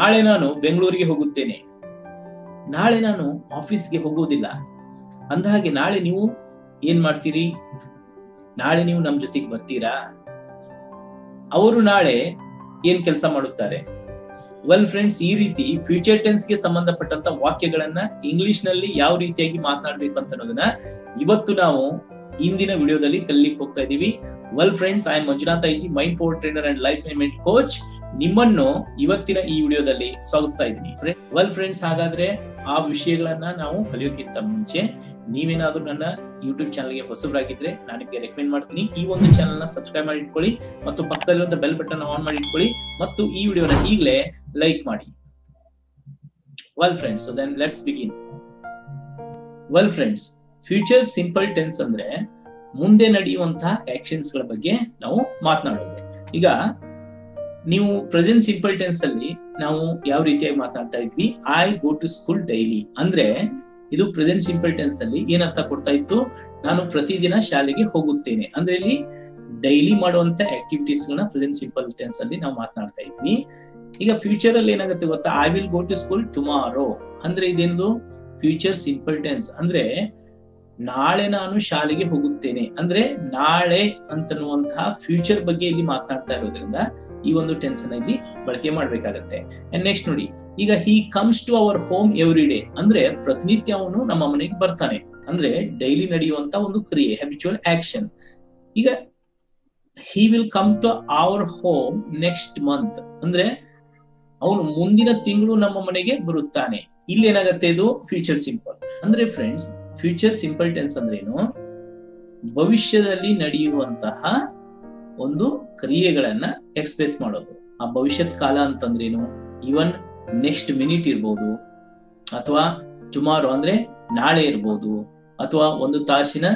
ನಾಳೆ ನಾನು ಬೆಂಗಳೂರಿಗೆ ಹೋಗುತ್ತೇನೆ. ನಾಳೆ ನಾನು ಆಫೀಸ್ಗೆ ಹೋಗುವುದಿಲ್ಲ. ಅಂದಹಾಗೆ ನಾಳೆ ನೀವು ಏನ್ ಮಾಡ್ತೀರಿ? ನಾಳೆ ನೀವು ನಮ್ ಜೊತೆಗೆ ಬರ್ತೀರಾ? ಅವರು ನಾಳೆ ಏನ್ ಕೆಲಸ ಮಾಡುತ್ತಾರೆ? ವೆಲ್ ಫ್ರೆಂಡ್ಸ್ ಈ ರೀತಿ ಫ್ಯೂಚರ್ ಟೆನ್ಸ್ಗೆ ಸಂಬಂಧಪಟ್ಟಂತ ವಾಕ್ಯಗಳನ್ನ ಇಂಗ್ಲಿಷ್ನಲ್ಲಿ ಯಾವ ರೀತಿಯಾಗಿ ಮಾತನಾಡ್ಬೇಕು ಅಂತ ಅನ್ನೋದನ್ನ ಇವತ್ತು ನಾವು ಇಂದಿನ ವಿಡಿಯೋದಲ್ಲಿ ಕಲಿಕ್ ಹೋಗ್ತಾ ಇದೀವಿ well friends I Manjunath IG mind power trainer and life management coach ನಿಮ್ಮನ್ನು ಇವತ್ತಿನ ಈ ವಿಡಿಯೋದಲ್ಲಿ ಸ್ವಾಗತಿಸ್ತಾ ಇದ್ದೀನಿ. ವೆಲ್ ಫ್ರೆಂಡ್ಸ್ ಹಾಗಾದ್ರೆ ಆ ವಿಷಯಗಳನ್ನ ನಾವು ಕಲಿಯೋಕ್ಕಿಂತ ಮುಂಚೆ ನೀವೇನಾದ್ರೂ ನನ್ನ ಯೂಟ್ಯೂಬ್ ಚಾನಲ್ಗೆ ಹೊಸಬರಾಗಿದ್ರೆ ನಾನು ನಿಮಗೆ ರೆಕಮೆಂಡ್ ಮಾಡ್ತೀನಿ. ಈ ಒಂದು ಚಾನಲ್ನ ಸಬ್ಸ್ಕ್ರೈಬ್ ಮಾಡಿ ಇಟ್ಕೊಳ್ಳಿ ಮತ್ತು ಪಕ್ಕದಲ್ಲಿರುವಂತ ಬೆಲ್ ಬಟನ್ ಆನ್ ಮಾಡಿ ಇಟ್ಕೊಳ್ಳಿ ಮತ್ತು ಈ ವಿಡಿಯೋನ ಈಗಲೇ ಲೈಕ್ ಮಾಡಿ. Well friends so then let's begin well friends future simple tense ಅಂದ್ರೆ ಮುಂದೆ ನಡೆಯುವಂತಹ ಆಕ್ಷನ್ಸ್ಗಳ ಬಗ್ಗೆ ನಾವು ಮಾತನಾಡೋದು. ಈಗ ನೀವು ಪ್ರೆಸೆಂಟ್ ಸಿಂಪಲ್ ಟೆನ್ಸ್ ಅಲ್ಲಿ ನಾವು ಯಾವ ರೀತಿಯಾಗಿ ಮಾತನಾಡ್ತಾ ಇದ್ವಿ? I go to school daily ಅಂದ್ರೆ ಇದು ಪ್ರೆಸೆಂಟ್ ಸಿಂಪಲ್ ಟೆನ್ಸ್ ಅಲ್ಲಿ ಏನರ್ಥ ಕೊಡ್ತಾ ಇತ್ತು? ನಾನು ಪ್ರತಿದಿನ ಶಾಲೆಗೆ ಹೋಗುತ್ತೇನೆ. ಅಂದ್ರೆ ಇಲ್ಲಿ ಡೈಲಿ ಮಾಡುವಂತ ಆಕ್ಟಿವಿಟೀಸ್ ಗಳನ್ನ ಪ್ರೆಸೆಂಟ್ ಸಿಂಪಲ್ ಟೆನ್ಸ್ ಅಲ್ಲಿ ನಾವು ಮಾತನಾಡ್ತಾ ಇದ್ವಿ. ಈಗ ಫ್ಯೂಚರ್ ಅಲ್ಲಿ ಏನಾಗುತ್ತೆ ಗೊತ್ತಾ? I will go to school tomorrow ಅಂದ್ರೆ ಇದೇನದು? ಫ್ಯೂಚರ್ ಸಿಂಪಲ್ ಟೆನ್ಸ್ ಅಂದ್ರೆ ನಾಳೆ ನಾನು ಶಾಲೆಗೆ ಹೋಗುತ್ತೇನೆ. ಅಂದ್ರೆ ನಾಳೆ ಅಂತನ್ನುವಂತಹ ಫ್ಯೂಚರ್ ಬಗ್ಗೆ ಇಲ್ಲಿ ಮಾತನಾಡ್ತಾ ಇರೋದ್ರಿಂದ ಈ ಒಂದು ಟೆನ್ಸ್ ಅನ್ನ ಇಲ್ಲಿ ಬಳಕೆ ಮಾಡ್ಬೇಕಾಗತ್ತೆ. ಅಂಡ್ ನೆಕ್ಸ್ಟ್ ನೋಡಿ, ಈಗ he comes to our home every day ಅಂದ್ರೆ ಪ್ರತಿನಿತ್ಯ ಅವನು ನಮ್ಮ ಮನೆಗೆ ಬರ್ತಾನೆ. ಅಂದ್ರೆ ಡೈಲಿ ನಡೆಯುವಂತ ಒಂದು ಕ್ರಿಯೆ ಹ್ಯಾಬಿಚುವಲ್ ಆಕ್ಷನ್ ಈಗ he will come to our home next month ಅಂದ್ರೆ ಅವನು ಮುಂದಿನ ತಿಂಗಳು ನಮ್ಮ ಮನೆಗೆ ಬರುತ್ತಾನೆ. ಇಲ್ಲಿ ಏನಾಗತ್ತೆ ಇದು? ಫ್ಯೂಚರ್ ಸಿಂಪಲ್ ಅಂದ್ರೆ ಫ್ರೆಂಡ್ಸ್ ಫ್ಯೂಚರ್ ಸಿಂಪಲ್ ಟೆನ್ಸ್ ಅಂದ್ರೆ ಏನು ಭವಿಷ್ಯದಲ್ಲಿ ನಡೆಯುವಂತಹ ಒಂದು ಕ್ರಿಯೆಗಳನ್ನ ಎಕ್ಸ್ಪ್ರೆಸ್ ಮಾಡೋದು. ಆ ಭವಿಷ್ಯತ್ ಕಾಲ ಅಂತಂದ್ರೇನು? ಈವನ್ ನೆಕ್ಸ್ಟ್ ಮಿನಿಟ್ ಇರ್ಬೋದು, ಅಥವಾ ಟುಮಾರೋ ಅಂದ್ರೆ ನಾಳೆ ಇರ್ಬೋದು, ಅಥವಾ ಒಂದು ತಾಸಿನ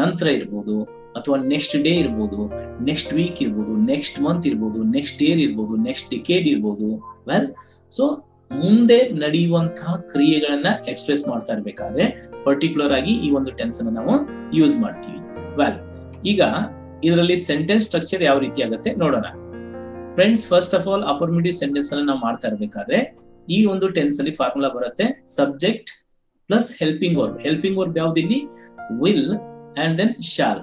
ನಂತರ ಇರ್ಬೋದು, ಅಥವಾ ನೆಕ್ಸ್ಟ್ ಡೇ ಇರ್ಬೋದು ನೆಕ್ಸ್ಟ್ ವೀಕ್ ಇರ್ಬೋದು ನೆಕ್ಸ್ಟ್ ಮಂತ್ ಇರ್ಬೋದು ನೆಕ್ಸ್ಟ್ ಇಯರ್ ಇರ್ಬೋದು ನೆಕ್ಸ್ಟ್ ಡಿಕೇಡ್ ಇರ್ಬೋದು. ವೆಲ್ ಸೊ ಮುಂದೆ ನಡೆಯುವಂತಹ ಕ್ರಿಯೆಗಳನ್ನ ಎಕ್ಸ್ಪ್ರೆಸ್ ಮಾಡ್ತಾ ಇರ್ಬೇಕಾದ್ರೆ ಪರ್ಟಿಕ್ಯುಲರ್ ಆಗಿ ಈ ಒಂದು ಟೆನ್ಸ್ ಅನ್ನ ನಾವು ಯೂಸ್ ಮಾಡ್ತೀವಿ. ವೆಲ್ ಈಗ ಇದರಲ್ಲಿ ಸೆಂಟೆನ್ಸ್ ಸ್ಟ್ರಕ್ಚರ್ ಯಾವ ರೀತಿ ಆಗುತ್ತೆ ನೋಡೋಣ. Friends first of all affirmative sentence ಅನ್ನ ನಾವು ಮಾಡ್ತಾ ಇರ್ಬೇಕಾದ್ರೆ ಈ ಒಂದು ಟೆನ್ಸ್ ಅಲ್ಲಿ ಫಾರ್ಮುಲಾ ಬರುತ್ತೆ subject plus helping verb helping verb ಯಾವ್ದಿಲ್ಲಿ will and then shall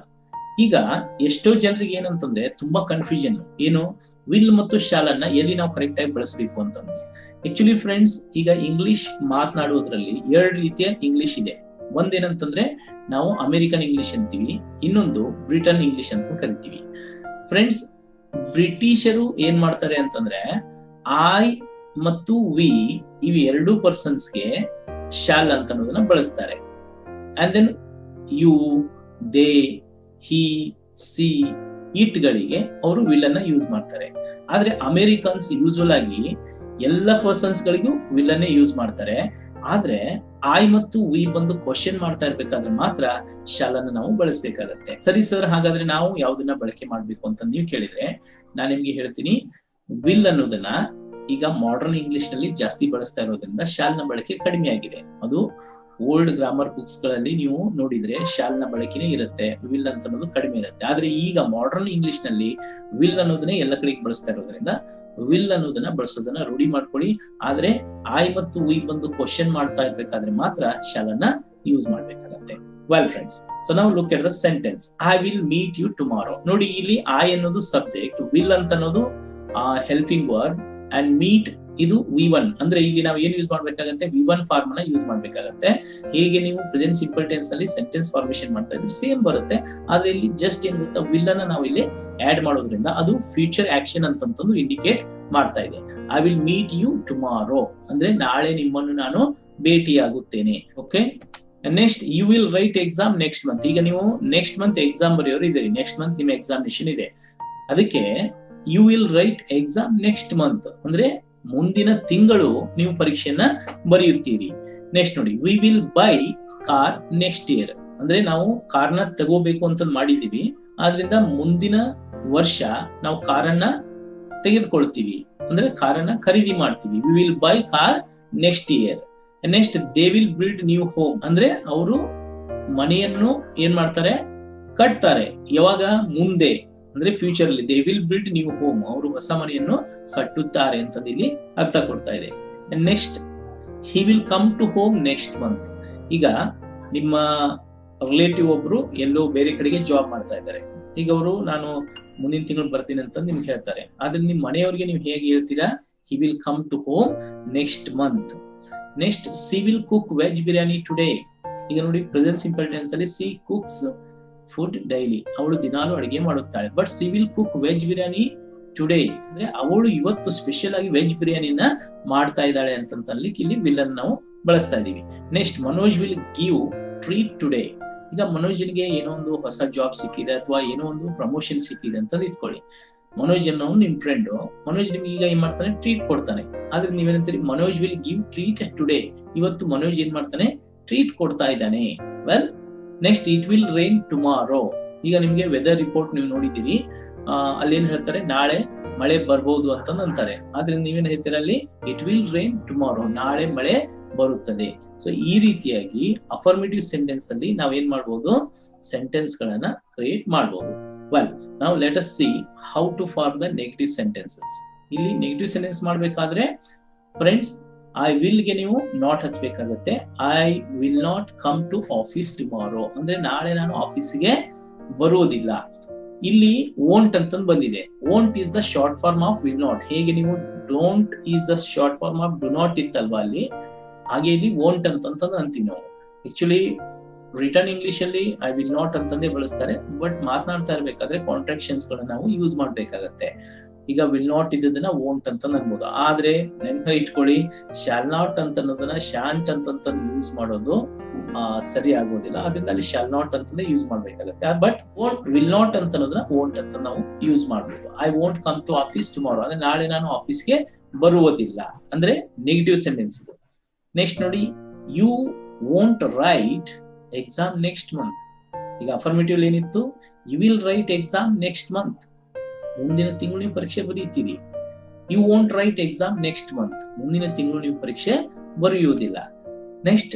ಈಗ ಎಷ್ಟೋ ಜನರಿಗೆ ಏನಂತಂದ್ರೆ ತುಂಬಾ ಕನ್ಫ್ಯೂಷನ್ ಏನು? ವಿಲ್ ಮತ್ತು ಶಾಲ್ ಅನ್ನ ಎಲ್ಲಿ ನಾವು ಕರೆಕ್ಟ್ ಆಗಿ ಬಳಸಬೇಕು ಅಂತಂದ್ರೆ ಆಕ್ಚುಲಿ ಫ್ರೆಂಡ್ಸ್ ಈಗ ಇಂಗ್ಲಿಷ್ ಮಾತನಾಡುವುದರಲ್ಲಿ ಎರಡು ರೀತಿಯ ಇಂಗ್ಲಿಷ್ ಇದೆ. ಒಂದೇನಂತಂದ್ರೆ ನಾವು ಅಮೆರಿಕನ್ ಇಂಗ್ಲಿಷ್ ಅಂತೀವಿ, ಇನ್ನೊಂದು ಬ್ರಿಟನ್ ಇಂಗ್ಲಿಷ್ ಅಂತ ಕರಿತೀವಿ. ಫ್ರೆಂಡ್ಸ್ ಬ್ರಿಟಿಷರು ಏನ್ ಮಾಡ್ತಾರೆ ಅಂತಂದ್ರೆ ಐ ಮತ್ತು ವಿ ಇವು ಎರಡು ಪರ್ಸನ್ಸ್ಗೆ ಶಾಲ್ ಅಂತ ಅನ್ನೋದನ್ನ ಬಳಸ್ತಾರೆ. And then you they he she it ಗಳಿಗೆ ಅವರು ವಿಲ್ ಅನ್ನ ಯೂಸ್ ಮಾಡ್ತಾರೆ. ಆದ್ರೆ ಅಮೆರಿಕನ್ಸ್ ಯೂಸ್ವಲ್ ಆಗಿ ಎಲ್ಲ ಪರ್ಸನ್ಸ್ ಗಳಿಗೂ ವಿಲ್ ಅನ್ನೇ ಯೂಸ್ ಮಾಡ್ತಾರೆ. ಆದ್ರೆ ಐ ಮತ್ತು ವಿ ಬಂದು ಕ್ವಶನ್ ಮಾಡ್ತಾ ಇರ್ಬೇಕಾದ್ರೆ ಮಾತ್ರ ಶಾಲನ್ನ ನಾವು ಬಳಸ್ಬೇಕಾಗತ್ತೆ. ಸರಿ ಸರ್ ಹಾಗಾದ್ರೆ ನಾವು ಯಾವ್ದನ್ನ ಬಳಕೆ ಮಾಡ್ಬೇಕು ಅಂತ ನೀವು ಕೇಳಿದ್ರೆ ನಾನ್ ನಿಮ್ಗೆ ಹೇಳ್ತೀನಿ ವಿಲ್ ಅನ್ನೋದನ್ನ ಈಗ ಮಾಡರ್ನ್ ಇಂಗ್ಲಿಷ್ನಲ್ಲಿ ಜಾಸ್ತಿ ಬಳಸ್ತಾ ಇರೋದ್ರಿಂದ ಶಾಲ್ನ ಬಳಕೆ ಕಡಿಮೆ ಆಗಿದೆ. ಅದು ಓಲ್ಡ್ ಗ್ರಾಮರ್ ಬುಕ್ಸ್ಗಳಲ್ಲಿ ನೀವು ನೋಡಿದ್ರೆ ಶಾಲ್ನ ಬಳಕೆನೇ ಇರುತ್ತೆ, ವಿಲ್ ಅಂತ ಅನ್ನೋದು ಕಡಿಮೆ ಇರುತ್ತೆ. ಆದ್ರೆ ಈಗ ಮಾಡರ್ನ್ ಇಂಗ್ಲಿಷ್ನಲ್ಲಿ ವಿಲ್ ಅನ್ನೋದನ್ನೇ ಎಲ್ಲ ಕಡೆಗೆ ಬಳಸ್ತಾ ಇರೋದ್ರಿಂದ ವಿಲ್ ಅನ್ನೋದನ್ನ ಬಳಸೋದನ್ನ ರೂಢಿ ಮಾಡ್ಕೊಳ್ಳಿ. ಆದ್ರೆ ಆಯ್ ಮತ್ತು ಉಯ್ ಬಂದು ಕ್ವಶನ್ ಮಾಡ್ತಾ ಇರ್ಬೇಕಾದ್ರೆ ಮಾತ್ರ ಶಾಲನ್ನ ಯೂಸ್ ಮಾಡ್ಬೇಕಾಗತ್ತೆ. ವೆಲ್ ಫ್ರೆಂಡ್ಸ್ ಸೊ ನಾವು look at the sentence I will meet you tomorrow ನೋಡಿ, ಇಲ್ಲಿ ಐ ಅನ್ನೋದು ಸಬ್ಜೆಕ್ಟ್ ವಿಲ್ ಅಂತ ಅನ್ನೋದು ಹೆಲ್ಪಿಂಗ್ ವರ್ಡ್ ಅಂಡ್ ಮೀಟ್ ಇದು ವಿ ಒನ್ ಅಂದ್ರೆ ಇಲ್ಲಿ ನಾವು ಏನ್ ಯೂಸ್ ಮಾಡ್ಬೇಕಾಗತ್ತೆ? ವಿ ಒನ್ ಫಾರ್ಮ್ನ ಯೂಸ್ ಮಾಡ್ಬೇಕಾಗತ್ತೆ. ಹೇಗೆ ನೀವು ಪ್ರೆಸೆಂಟ್ ಸಿಂಪಲ್ ಟೆನ್ಸ್ ಅಲ್ಲಿ ಸೆಂಟೆನ್ಸ್ ಫಾರ್ಮೇಶನ್ ಮಾಡ್ತಾ ಇದ್ರೆ ಸೇಮ್ ಬರುತ್ತೆ. ಆದ್ರೆ ಇಲ್ಲಿ ಜಸ್ಟ್ ಏನ್ ಗೊತ್ತಾ? ವಿಲ್ ಅನ್ನ ನಾವು ಇಲ್ಲಿ ಆಡ್ ಮಾಡೋದ್ರಿಂದ ಅದು ಫ್ಯೂಚರ್ ಆಕ್ಷನ್ ಅಂತಂತಂದು ಇಂಡಿಕೇಟ್ ಮಾಡ್ತಾ ಇದೆ. I will meet you tomorrow ಅಂದ್ರೆ ನಾಳೆ ನಿಮ್ಮನ್ನು ನಾನು ಭೇಟಿಯಾಗುತ್ತೇನೆ. Okay next you will write exam next month ಈಗ ನೀವು ನೆಕ್ಸ್ಟ್ ಮಂತ್ ಎಕ್ಸಾಮ್ ಬರೆಯೋರು ಇದ್ದೀರಿ. ನೆಕ್ಸ್ಟ್ ಮಂತ್ ನಿಮ್ಮ ಎಕ್ಸಾಮಿನೇಷನ್ ಇದೆ. ಅದಕ್ಕೆ you will write exam next month ಅಂದ್ರೆ ಮುಂದಿನ ತಿಂಗಳು ನೀವು ಪರೀಕ್ಷೆಯನ್ನ ಬರೆಯುತ್ತೀರಿ. ನೆಕ್ಸ್ಟ್ ನೋಡಿ we will buy car next year ಅಂದ್ರೆ ನಾವು ಕಾರ್ನ ತಗೋಬೇಕು ಅಂತ ಮಾಡಿದೀವಿ ಆದ್ರಿಂದ ಮುಂದಿನ ವರ್ಷ ನಾವು ಕಾರನ್ನ ತೆಗೆದುಕೊಳ್ತೀವಿ. ಅಂದ್ರೆ ಕಾರನ್ನ ಖರೀದಿ ಮಾಡ್ತೀವಿ. We will buy car next year next they will build new home ಅಂದ್ರೆ ಅವರು ಮನೆಯನ್ನು ಏನ್ ಮಾಡ್ತಾರೆ? ಕಟ್ತಾರೆ. ಯಾವಾಗ? ಮುಂದೆ. ಅಂದ್ರೆ ಫ್ಯೂಚರ್ ಅಲ್ಲಿ they will build new home ಅವರು ಹೊಸ ಮನೆಯನ್ನು ಕಟ್ಟುತ್ತಾರೆ ಅಂತಂದು ಇಲ್ಲಿ ಅರ್ಥ ಕೊಡ್ತಾ ಇದೆ. Next he will come to home next month ಈಗ ನಿಮ್ಮ ರಿಲೇಟಿವ್ ಒಬ್ರು ಎಲ್ಲೋ ಬೇರೆ ಕಡೆಗೆ ಜಾಬ್ ಮಾಡ್ತಾ ಇದ್ದಾರೆ. ಈಗ ಅವರು, ನಾನು ಮುಂದಿನ ತಿಂಗಳು ಬರ್ತೀನಿ ಅಂತ ನಿಮ್ಗೆ ಹೇಳ್ತಾರೆ. ಆದ್ರೆ ನಿಮ್ ಮನೆಯವ್ರಿಗೆ ನೀವು ಹೇಗೆ ಹೇಳ್ತೀರಾ? He will come to home next month next she will cook veg biryani today ಈಗ ನೋಡಿ ಪ್ರೆಸೆಂಟ್ ಇಂಪಾರ್ಟೆನ್ಸ್ ಟೆನ್ಸ್ ಅಲ್ಲಿ ಸಿ ಕುಕ್ಸ್ ಫುಡ್ ಡೈಲಿ ಅವಳು ದಿನಾಲು ಅಡಿಗೆ ಮಾಡುತ್ತಾಳೆ. But she will cook veg biryani today ಅಂದ್ರೆ ಅವಳು ಇವತ್ತು ಸ್ಪೆಷಲ್ ಆಗಿ ವೆಜ್ ಬಿರಿಯಾನಿನ ಮಾಡ್ತಾ ಇದ್ದಾಳೆ ಅಂತಂತಲ್ಲಿ ಇಲ್ಲಿ ವಿಲ್ ಅನ್ನು ನಾವು ಬಳಸ್ತಾ ಇದೀವಿ next Manoj will give treat today ಈಗ ಮನೋಜನ್ಗೆ ಏನೋ ಒಂದು ಹೊಸ ಜಾಬ್ ಸಿಕ್ಕಿದೆ ಅಥವಾ ಏನೋ ಒಂದು ಪ್ರಮೋಷನ್ ಸಿಕ್ಕಿದೆ ಅಂತಂದು ಇಟ್ಕೊಳ್ಳಿ. ಮನೋಜ್ ಅನ್ನೋ ನಿಮ್ ಫ್ರೆಂಡ್ ಮನೋಜ್ ನಿಮ್ಗೆ ಈಗ ಏನ್ ಮಾಡ್ತಾನೆ? ಟ್ರೀಟ್ ಕೊಡ್ತಾನೆ. ಆದ್ರೆ ನೀವೇನಂತೀರಿ? Manoj will give treat today ಇವತ್ತು ಮನೋಜ್ ಏನ್ ಮಾಡ್ತಾನೆ? ಟ್ರೀಟ್ ಕೊಡ್ತಾ ಇದ್ದಾನೆ. Well next it will rain tomorrow ಈಗ ನಿಮ್ಗೆ ವೆದರ್ ರಿಪೋರ್ಟ್ ನೀವು ನೋಡಿದ್ದೀರಿ. ಅಲ್ಲಿ ಏನ್ ಹೇಳ್ತಾರೆ? ನಾಳೆ ಮಳೆ ಬರ್ಬೋದು ಅಂತ ಅಂತಾರೆ. ಆದ್ರೆ ನೀವೇನ್ ಹೇಳ್ತೀರ ಅಲ್ಲಿ ಇಟ್ ವಿಲ್ ರೈನ್ ಟುಮಾರೋ ನಾಳೆ ಮಳೆ ಬರುತ್ತದೆ. ಸೊ ಈ ರೀತಿಯಾಗಿ ಅಫರ್ಮೇಟಿವ್ ಸೆಂಟೆನ್ಸ್ ಅಲ್ಲಿ ನಾವ್ ಏನ್ ಮಾಡ್ಬೋದು? ಸೆಂಟೆನ್ಸ್ ಗಳನ್ನ ಕ್ರಿಯೇಟ್ ಮಾಡ್ಬೋದು. ವೆಲ್ ನಾವು let us see how to form the negative sentences ಇಲ್ಲಿ ನೆಗೆಟಿವ್ ಸೆಂಟೆನ್ಸ್ ಮಾಡ್ಬೇಕಾದ್ರೆ ಫ್ರೆಂಡ್ಸ್ ಐ ವಿಲ್ಗೆ ನೀವು not ಹಚ್ಬೇಕಾಗತ್ತೆ. I will not come to office tomorrow ಅಂದ್ರೆ ನಾಳೆ ನಾನು ಆಫೀಸ್ಗೆ ಬರೋದಿಲ್ಲ. ಇಲ್ಲಿ ಓಂಟ್ ಅಂತಂದು ಬಂದಿದೆ. Won't is the short form of will not ಹೇಗೆ ನೀವು don't is the short form of do not ಇತ್ತಲ್ವಾ ಅಲ್ಲಿ? ಹಾಗೆ ಇಲ್ಲಿ ಓಂಟ್ ಅಂತಂತಂದು ಅಂತೀವಿ ನಾವು. ಆಕ್ಚುಲಿ ರಿಟರ್ನ್ ಇಂಗ್ಲಿಷ್ ಅಲ್ಲಿ ಐ ವಿಲ್ ನಾಟ್ ಅಂತಂದೇ ಬಳಸ್ತಾರೆ. ಬಟ್ ಮಾತನಾಡ್ತಾ ಇರ್ಬೇಕಾದ್ರೆ ಕಾಂಟ್ರಾಕ್ಷನ್ಸ್ ಗಳನ್ನ ನಾವು ಯೂಸ್ ಮಾಡ್ಬೇಕಾಗತ್ತೆ. ಈಗ ವಿಲ್ ನಾಟ್ ಇದ್ದದನ್ನ ವೋಂಟ್ ಅಂತ ಅನ್ಬೋದು ಆದ್ರೆ ನೆನಪ ಇಟ್ಕೊಳ್ಳಿ ಶಾಲ್ ನಾಟ್ ಅಂತ ಅನ್ನೋದನ್ನ ಶಾಂಟ್ ಅಂತ ಯೂಸ್ ಮಾಡೋದು ಸರಿ ಆಗೋದಿಲ್ಲ. ಅದರಿಂದ ಅಲ್ಲಿ ಶಾಲ್ ನಾಟ್ ಅಂತಂದೇ ಯೂಸ್ ಮಾಡ್ಬೇಕಾಗತ್ತೆ. ಬಟ್ ಓಂಟ್ ವಿಲ್ ನಾಟ್ ಅಂತ ಅನ್ನೋದನ್ನ ಓಂಟ್ ಅಂತ ನಾವು ಯೂಸ್ ಮಾಡ್ಬೋದು I won't come to office tomorrow ಅಂದ್ರೆ ನಾಳೆ ನಾನು ಆಫೀಸ್ಗೆ ಬರುವುದಿಲ್ಲ. ಅಂದ್ರೆ ನೆಗೆಟಿವ್ ಸೆಂಟೆನ್ಸ್ ಇದು. ನೆಕ್ಸ್ಟ್ ನೋಡಿ you won't write exam next month ಈಗ ಅಫರ್ಮೇಟಿವ್ ಏನಿತ್ತು? You will write exam next month ಮುಂದಿನ ತಿಂಗಳು ನೀವು ಪರೀಕ್ಷೆ ಬರೀತೀರಿ. You won't write exam next month ಮುಂದಿನ ತಿಂಗಳು ನೀವು ಪರೀಕ್ಷೆ ಬರೆಯುವುದಿಲ್ಲ. Next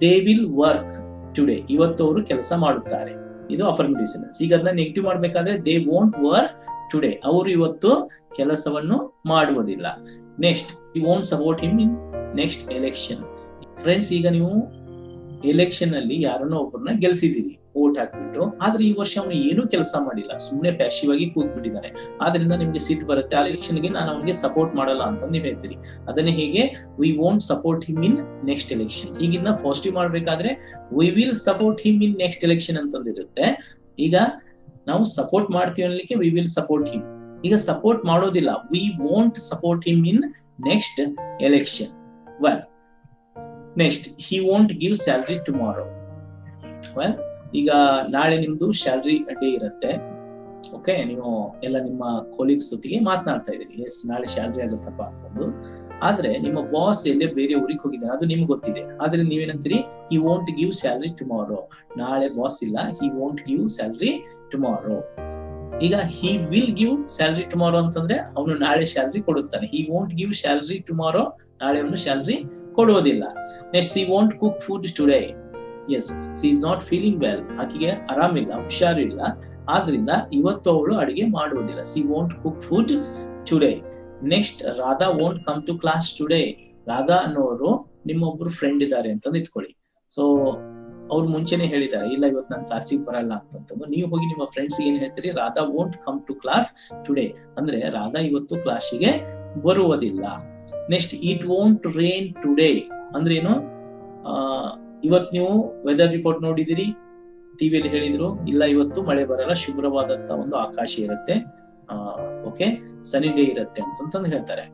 they will work today ಇವತ್ತು ಅವರು ಕೆಲಸ ಮಾಡುತ್ತಾರೆ. ಇದು ಅಫರ್ಮೇಟಿವ್ ಸೆಂಟೆನ್ಸ್ ಈಗ ಅದನ್ನ ನೆಗೆಟಿವ್ ಮಾಡ್ಬೇಕಾದ್ರೆ ದೇ ವೋಂಟ್ ವರ್ಕ್ ಟುಡೇ ಅವರು ಇವತ್ತು ಕೆಲಸವನ್ನು ಮಾಡುವುದಿಲ್ಲ. Next you won't support him in next election friends ಈಗ ನೀವು ಎಲೆಕ್ಷನ್ ಅಲ್ಲಿ ಯಾರನ್ನೋ ಒಬ್ಬರನ್ನ ಗೆಲ್ಸಿದ್ದೀರಿ. ಓಟ್ ಹಾಕ್ಬಿಟ್ಟು ಆದ್ರೆ ಈ ವರ್ಷ ಅವನು ಏನೂ ಕೆಲಸ ಮಾಡಿಲ್ಲ. ಸುಮ್ಮನೆ ಪ್ಯಾಶಿವ್ ಆಗಿ ಕೂತ್ಬಿಟ್ಟಿದ್ದಾನೆ ಆದ್ರಿಂದ ನಿಮ್ಗೆ ಸೀಟ್ ಬರುತ್ತೆ. ಆ ಎಲೆಕ್ಷನ್ಗೆ ನಾನು ಅವನಿಗೆ ಸಪೋರ್ಟ್ ಮಾಡಲ್ಲ ಅಂತ ನೀವ್ ಹೇಳ್ತೀರಿ. ಅದನ್ನೇ ಹೇಗೆ we won't support him in next election ಈಗಿನ್ನ positive ಮಾಡ್ಬೇಕಾದ್ರೆ we will support him in next election ಅಂತಂದಿರುತ್ತೆ. ಈಗ ನಾವು ಸಪೋರ್ಟ್ ಮಾಡ್ತೀವಿ ಅನ್ಲಿಕ್ಕೆ ವಿ ವಿಲ್ ಸಪೋರ್ಟ್ ಹಿಮ್ ಈಗ ಸಪೋರ್ಟ್ ಮಾಡೋದಿಲ್ಲ. We won't support him in next election well next he won't give salary tomorrow well ಈಗ ನಾಳೆ ನಿಮ್ದು ಸ್ಯಾಲ್ರಿ ಡೇ ಇರುತ್ತೆ. ಓಕೆ ನೀವು ಎಲ್ಲ ನಿಮ್ಮ ಕೊಲೀಗ್ಸ್ ಜೊತೆಗೆ ಮಾತನಾಡ್ತಾ ಇದ್ದೀರಿ. ಎಸ್ ನಾಳೆ ಸ್ಯಾಲ್ರಿ ಆಗುತ್ತಪ್ಪ ಅಂತಂದು. ಆದ್ರೆ ನಿಮ್ಮ ಬಾಸ್ ಎಲ್ಲೇ ಬೇರೆ ಊರಿಗೆ ಹೋಗಿದ್ದಾನೆ ಅದು ನಿಮ್ಗೆ ಗೊತ್ತಿದೆ. ಆದ್ರೆ ನೀವೇನಂತೀರಿ? He won't give salary tomorrow ನಾಳೆ ಬಾಸ್ ಇಲ್ಲ. He won't give salary tomorrow ಈಗ he will give salary tomorrow ಅಂತಂದ್ರೆ ಅವನು ನಾಳೆ ಸ್ಯಾಲ್ರಿ ಕೊಡುತ್ತಾನೆ. He won't give salary tomorrow ನಾಳೆ ಅವನು ಸ್ಯಾಲ್ರಿ ಕೊಡುವುದಿಲ್ಲ. Next he won't cook food today as she is not feeling well ಆಕೆಗೆ ಆರಾಮಿಲ್ಲ, ಹುಷಾರಿಲ್ಲ. ಆದ್ರಿಂದ ಇವತ್ತು ಅವಳು ಅಡಿಗೆ ಮಾಡುವುದಿಲ್ಲ. She won't cook food today next Radha won't come to class today Radha ಅನ್ನೋರು ನಿಮ್ಮೊಬ್ರು ಫ್ರೆಂಡ್ ಇದ್ದಾರೆ ಅಂತಂದು ಇಟ್ಕೊಳ್ಳಿ. ಸೊ ಅವ್ರು ಮುಂಚೆನೆ ಹೇಳಿದ್ದಾರೆ, ಇಲ್ಲ ಇವತ್ತು ನಾನು ಕ್ಲಾಸಿಗೆ ಬರಲ್ಲ ಅಂತಂದು ನೀವು ಹೋಗಿ ನಿಮ್ಮ ಫ್ರೆಂಡ್ಸ್ ಏನ್ ಹೇಳ್ತೀರಿ? Radha won't come to class today ಅಂದ್ರೆ ರಾಧಾ ಇವತ್ತು ಕ್ಲಾಸಿಗೆ ಬರುವುದಿಲ್ಲ. Next it won't rain today ಅಂದ್ರೇನು ಏನು? ಇವತ್ ನೀವು ವೆದರ್ ರಿಪೋರ್ಟ್ ನೋಡಿದಿರಿ ಟಿವಿಯಲ್ಲಿ ಹೇಳಿದ್ರು, ಇಲ್ಲ ಇವತ್ತು ಮಳೆ ಬರಲ್ಲ, ಶುಭ್ರವಾದಂತ ಒಂದು ಆಕಾಶ ಇರುತ್ತೆ ಓಕೆ ಸನಿ ಡೇ ಇರುತ್ತೆ ಅಂತಂದು ಹೇಳ್ತಾರೆ.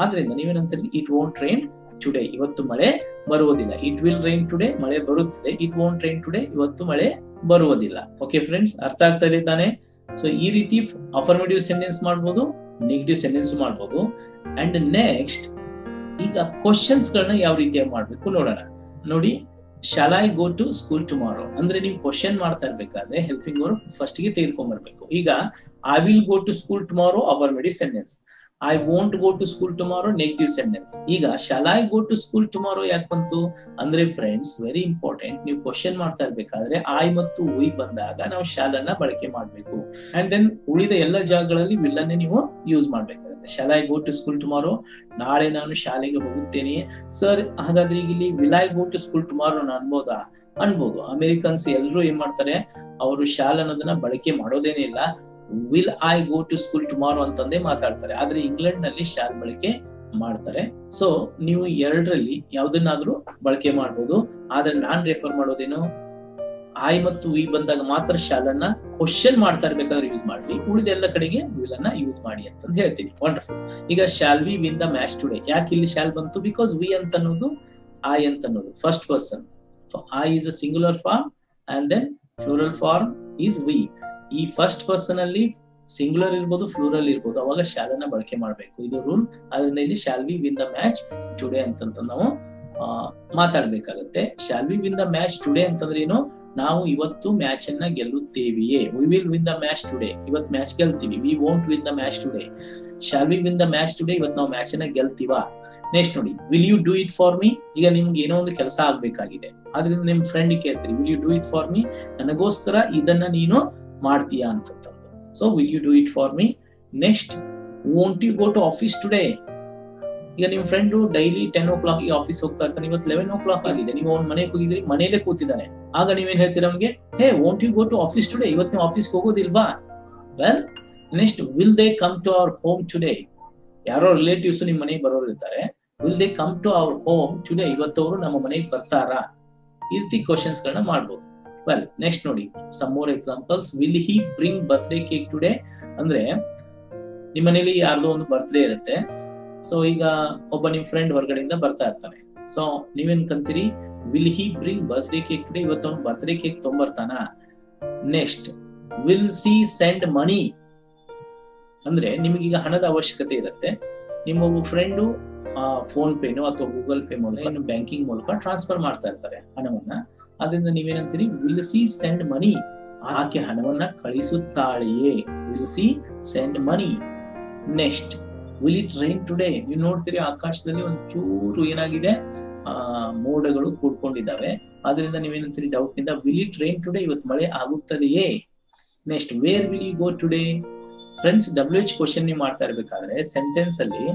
ಆದ್ರಿಂದ ನೀವೇನಂತೀರಿ ಇಟ್ ವೋಂಟ್ ರೈನ್ ಟುಡೇ ಇವತ್ತು ಮಳೆ ಬರುವುದಿಲ್ಲ. ಇಟ್ ವಿಲ್ ರೈನ್ ಟುಡೇ ಮಳೆ ಬರುತ್ತದೆ ಇಟ್ ವೋಂಟ್ ರೈನ್ ಟುಡೇ ಇವತ್ತು ಮಳೆ ಬರುವುದಿಲ್ಲ. ಓಕೆ ಫ್ರೆಂಡ್ಸ್ ಅರ್ಥ ಆಗ್ತಾ ಇದೆ ತಾನೆ? ಸೊ ಈ ರೀತಿ ಅಫರ್ಮೇಟಿವ್ ಸೆಂಟೆನ್ಸ್ ಮಾಡ್ಬೋದು ನೆಗೆಟಿವ್ ಸೆಂಟೆನ್ಸ್ ಮಾಡ್ಬೋದು. ಅಂಡ್ ನೆಕ್ಸ್ಟ್ ಈಗ ಕ್ವಶನ್ಸ್ ಗಳನ್ನ ಯಾವ ರೀತಿಯಾಗಿ ಮಾಡ್ಬೇಕು ನೋಡೋಣ. ನೋಡಿ shall I go to school tomorrow ಅಂದ್ರೆ ನೀವು ಕ್ವಶನ್ ಮಾಡ್ತಾ ಇರ್ಬೇಕಾದ್ರೆ ಹೆಲ್ಪಿಂಗ್ ಅವರು ಫಸ್ಟ್ಗೆ ತೆಗೆದುಕೊಂಡ್ ಬರ್ಬೇಕು ಈಗ I will go to school tomorrow affirmative sentence I won't go to school tomorrow negative sentence ಈಗ shall I go to school tomorrow ಯಾಕೆ ಬಂತು? ಅಂದ್ರೆ ಫ್ರೆಂಡ್ಸ್ ವೆರಿ ಇಂಪಾರ್ಟೆಂಟ್ ನೀವು ಕ್ವಶನ್ ಮಾಡ್ತಾ ಇರ್ಬೇಕಾದ್ರೆ ಐ ಮತ್ತು ಉಯ್ ಬಂದಾಗ ನಾವು ಶಾಲನ್ನ ಬಳಕೆ ಮಾಡ್ಬೇಕು. ಅಂಡ್ ದೆನ್ ಉಳಿದ ಎಲ್ಲ ಜಾಗಗಳಲ್ಲಿ ವಿಲ್ಲನ್ನೇ ನೀವು ಯೂಸ್ ಮಾಡ್ಬೇಕಾಗುತ್ತೆ shall I go to school tomorrow ನಾಳೆ ನಾನು ಶಾಲೆಗೆ ಹೋಗುತ್ತೇನೆ. ಸರ್ ಹಾಗಾದ್ರೆ ಈಗ ಇಲ್ಲಿ will I go to school tomorrow ಅನ್ಬೋದಾ? ಅನ್ಬೋದು. ಅಮೆರಿಕನ್ಸ್ ಎಲ್ಲರೂ ಏನ್ ಮಾಡ್ತಾರೆ? ಅವರು ಶಾಲೆ ಅನ್ನೋದನ್ನ ಬಳಕೆ ಮಾಡೋದೇನೆ ಇಲ್ಲ. Will I go to school tomorrow ಅಂತಂದೇ ಮಾತಾಡ್ತಾರೆ. ಆದ್ರೆ ಇಂಗ್ಲೆಂಡ್ನಲ್ಲಿ ಶಾಲ್ ಬಳಕೆ ಮಾಡ್ತಾರೆ. ಸೊ ನೀವು ಎರಡರಲ್ಲಿ ಯಾವ್ದನ್ನಾದ್ರೂ ಬಳಕೆ ಮಾಡ್ಬೋದು. ಆದ್ರೆ ನಾನ್ ರೆಫರ್ ಮಾಡೋದೇನು? ಐ ಮತ್ತು ವಿ ಬಂದಾಗ ಮಾತ್ರ ಶಾಲನ್ನ ಕ್ವಶನ್ ಮಾಡ್ತಾ ಇರ್ಬೇಕಾದ್ರೆ ಯೂಸ್ ಮಾಡ್ರಿ. ಉಳಿದೆಲ್ಲ ಕಡೆಗೆ ವಿಲ್ ಅನ್ನ ಯೂಸ್ ಮಾಡಿ ಅಂತಂದು ಹೇಳ್ತೀನಿ. ವಂಡರ್ಫುಲ್ ಈಗ shall we win the match today ಯಾಕೆ ಇಲ್ಲಿ ಶಾಲ್ ಬಂತು? ಬಿಕಾಸ್ ವಿ ಅಂತ ಅನ್ನೋದು ಐ ಅಂತ ಅನ್ನೋದು. First person I is a singular form and then plural form is we ಈ ಫಸ್ಟ್ ಪರ್ಸನ್ ಅಲ್ಲಿ ಸಿಂಗುಲರ್ ಇರ್ಬೋದು ಫ್ಲೂರಲ್ ಇರ್ಬೋದು. ಅವಾಗ ಶಾಲ್ ಅನ್ನ ಬಳಕೆ ಮಾಡಬೇಕು. ಇದು ರೂಲ್ ಅದರಿಂದ ಇಲ್ಲಿ shall we win the match today ಅಂತಂತ ನಾವು ಮಾತಾಡ್ಬೇಕಾಗತ್ತೆ. Shall we win the match today ಅಂತಂದ್ರೆ ಏನು? ನಾವು ಇವತ್ತು ಮ್ಯಾಚ್ ಅನ್ನ ಗೆಲ್ಲುತ್ತೇವೆಯೇ? We will win the match today ಇವತ್ ಮ್ಯಾಚ್ ಗೆಲ್ತೀವಿ. We won't win the match today shall we win the match today ಇವತ್ತು ನಾವು ಮ್ಯಾಚ್ ಅನ್ನ ಗೆಲ್ತೀವಾ? ನೆಕ್ಸ್ಟ್ ನೋಡಿ will you do it for me ಈಗ ನಿಮ್ಗೆ ಏನೋ ಒಂದು ಕೆಲಸ ಆಗ್ಬೇಕಾಗಿದೆ. ಆದ್ರಿಂದ ನಿಮ್ ಫ್ರೆಂಡ್ ಕೇಳ್ತೀರಿ will you do it for me ನನಗೋಸ್ಕರ ಇದನ್ನ ನೀನು ಮಾಡ್ತೀಯಾ ಅಂತ so will you do it for me next won't you go to office today ಈಗ ನಿಮ್ friend daily ten o'clock office ಹೋಗ್ತಾ ಇರ್ತಾನೆ, ಇವತ್ತು ಲೆವೆನ್ ಓ ಕ್ಲಾಕ್ ಆಗಿದೆ. ನೀವು ಅವ್ನ ಮನೆಗೆ ಹೋಗಿದ್ರಿ ಮನೇಲೆ ಕೂತಿದ್ದಾನೆ. ಆಗ ನೀವೇನ್ ಹೇಳ್ತೀರಾ ನಮ್ಗೆ hey won't you go to office today ಇವತ್ತು ನೀವು ಆಫೀಸ್ಗೆ ಹೋಗೋದಿಲ್ವಾ? Well next will they come to our home today ಯಾರೋ ರಿಲೇಟಿವ್ಸ್ ನಿಮ್ ಮನೆಗೆ ಬರೋರು ಇರ್ತಾರೆ. Will they come to our home today ಇವತ್ತವರು ನಮ್ಮ ಮನೆಗೆ ಬರ್ತಾರಾ? ಈ ರೀತಿ ಕ್ವಶನ್ಸ್ ಗಳನ್ನ ಮಾಡ್ಬೋದು. ವೆಲ್ ನೆಕ್ಸ್ಟ್ ನೋಡಿ some more examples will he bring birthday cake today ಅಂದ್ರೆ ನಿಮ್ಮ ಮನೇಲಿ ಯಾರ್ದೋ ಒಂದು ಬರ್ತ್ಡೇ ಇರುತ್ತೆ. ಸೊ ಈಗ ಒಬ್ಬ ನಿಮ್ ಫ್ರೆಂಡ್ ಹೊರಗಡೆಯಿಂದ ಬರ್ತಾ ಇರ್ತಾನೆ. ಸೊ ನೀವೇನ್ ಕಂತೀರಿ? Will he bring birthday cake today ಇವತ್ತು ಅವ್ನು birthday cake ತೊಂಬರ್ತಾನ? Next will she send money ಅಂದ್ರೆ ನಿಮಗೀಗ ಹಣದ ಅವಶ್ಯಕತೆ ಇರುತ್ತೆ. ನಿಮ್ಮ ಒಬ್ಬ ಫ್ರೆಂಡು ಫೋನ್ ಪೇನೋ ಅಥವಾ ಗೂಗಲ್ ಪೇ ಮೂಲಕ ಇನ್ನು ಬ್ಯಾಂಕಿಂಗ್ ಮೂಲಕ ಟ್ರಾನ್ಸ್ಫರ್ ಮಾಡ್ತಾ ಇರ್ತಾರೆ ಹಣವನ್ನ. ಅದರಿಂದ ನೀವೇನಂತೀರಿ ವಿಲ್ ಸಿ ಸೆಂಡ್ ಮನಿ ಆಕೆ ಹಣವನ್ನ ಕಳಿಸುತ್ತಾಳೆಯೇ? Will she send money next will it rain today ನೀವು ನೋಡ್ತೀರಿ, ಆಕಾಶದಲ್ಲಿ ಒಂದು ಚೂರು ಏನಾಗಿದೆ, ಆ, ಮೋಡಗಳು ಕೂಡ್ಕೊಂಡಿದ್ದಾವೆ. ಆದ್ರಿಂದ ನೀವೇನಂತೀರಿ ಡೌಟ್ನಿಂದ ವಿಲ್ ಇಟ್ ರೈನ್ ಟುಡೇ ಇವತ್ತು ಮಳೆ ಆಗುತ್ತದೆಯೇ? Next where will you go today friends W H question ನೀವು ಮಾಡ್ತಾ ಇರ್ಬೇಕಾದ್ರೆ ಸೆಂಟೆನ್ಸ್ ಅಲ್ಲಿ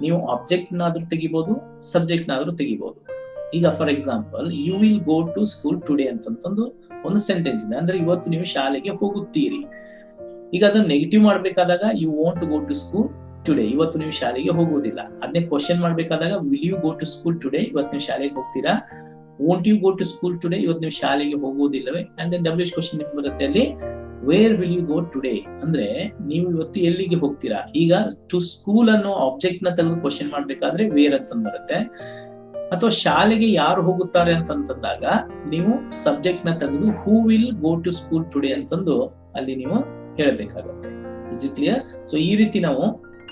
ನೀವು ಆಬ್ಜೆಕ್ಟ್ ನಾದ್ರೂ ತೆಗಿಬಹುದು ಸಬ್ಜೆಕ್ಟ್ ನಾದ್ರೂ ತೆಗಿಬಹುದು ಈಗ for example you will go to school today ಅಂತಂತಂದು ಒಂದು ಸೆಂಟೆನ್ಸ್ ಇದೆ. ಅಂದ್ರೆ ಇವತ್ತು ನೀವು ಶಾಲೆಗೆ ಹೋಗುತ್ತೀರಿ. ಈಗ ಅದನ್ನ negative ಮಾಡ್ಬೇಕಾದಾಗ you want go to school today ಇವತ್ತು ನೀವು ಶಾಲೆಗೆ ಹೋಗುವುದಿಲ್ಲ. ಅದನ್ನೇ question ಮಾಡ್ಬೇಕಾದಾಗ will you go to school today ಇವತ್ತು ನೀವು ಶಾಲೆಗೆ ಹೋಗ್ತೀರಾ? Won't you go to school today ಇವತ್ತು ನೀವು ಶಾಲೆಗೆ ಹೋಗುವುದಿಲ್ಲವೇ? ಅಂಡ್ ದೆನ್ ಡಬ್ಲ್ಯೂ ಕ್ವಶನ್ ಬರುತ್ತೆ ಅಲ್ಲಿ where will you go today ಅಂದ್ರೆ ನೀವು ಇವತ್ತು ಎಲ್ಲಿಗೆ ಹೋಗ್ತೀರಾ? ಈಗ ಟು ಸ್ಕೂಲ್ ಅನ್ನೋ ಆಬ್ಜೆಕ್ಟ್ನ ತೆಗೆದು ಕ್ವಶನ್ ಮಾಡ್ಬೇಕಾದ್ರೆ ವೇರ್ ಅಂತ ಬರುತ್ತೆ. ಅಥವಾ ಶಾಲೆಗೆ ಯಾರು ಹೋಗುತ್ತಾರೆ ಅಂತಂದಾಗ ನೀವು ಸಬ್ಜೆಕ್ಟ್ನ ತೆಗೆದು who will go to school today ಅಂತಂದು ಅಲ್ಲಿ ನೀವು ಹೇಳಬೇಕಾಗುತ್ತೆ. ಇಸ್ ಇಟ್ ಕ್ಲಿಯರ್ ಸೊ ಈ ರೀತಿ ನಾವು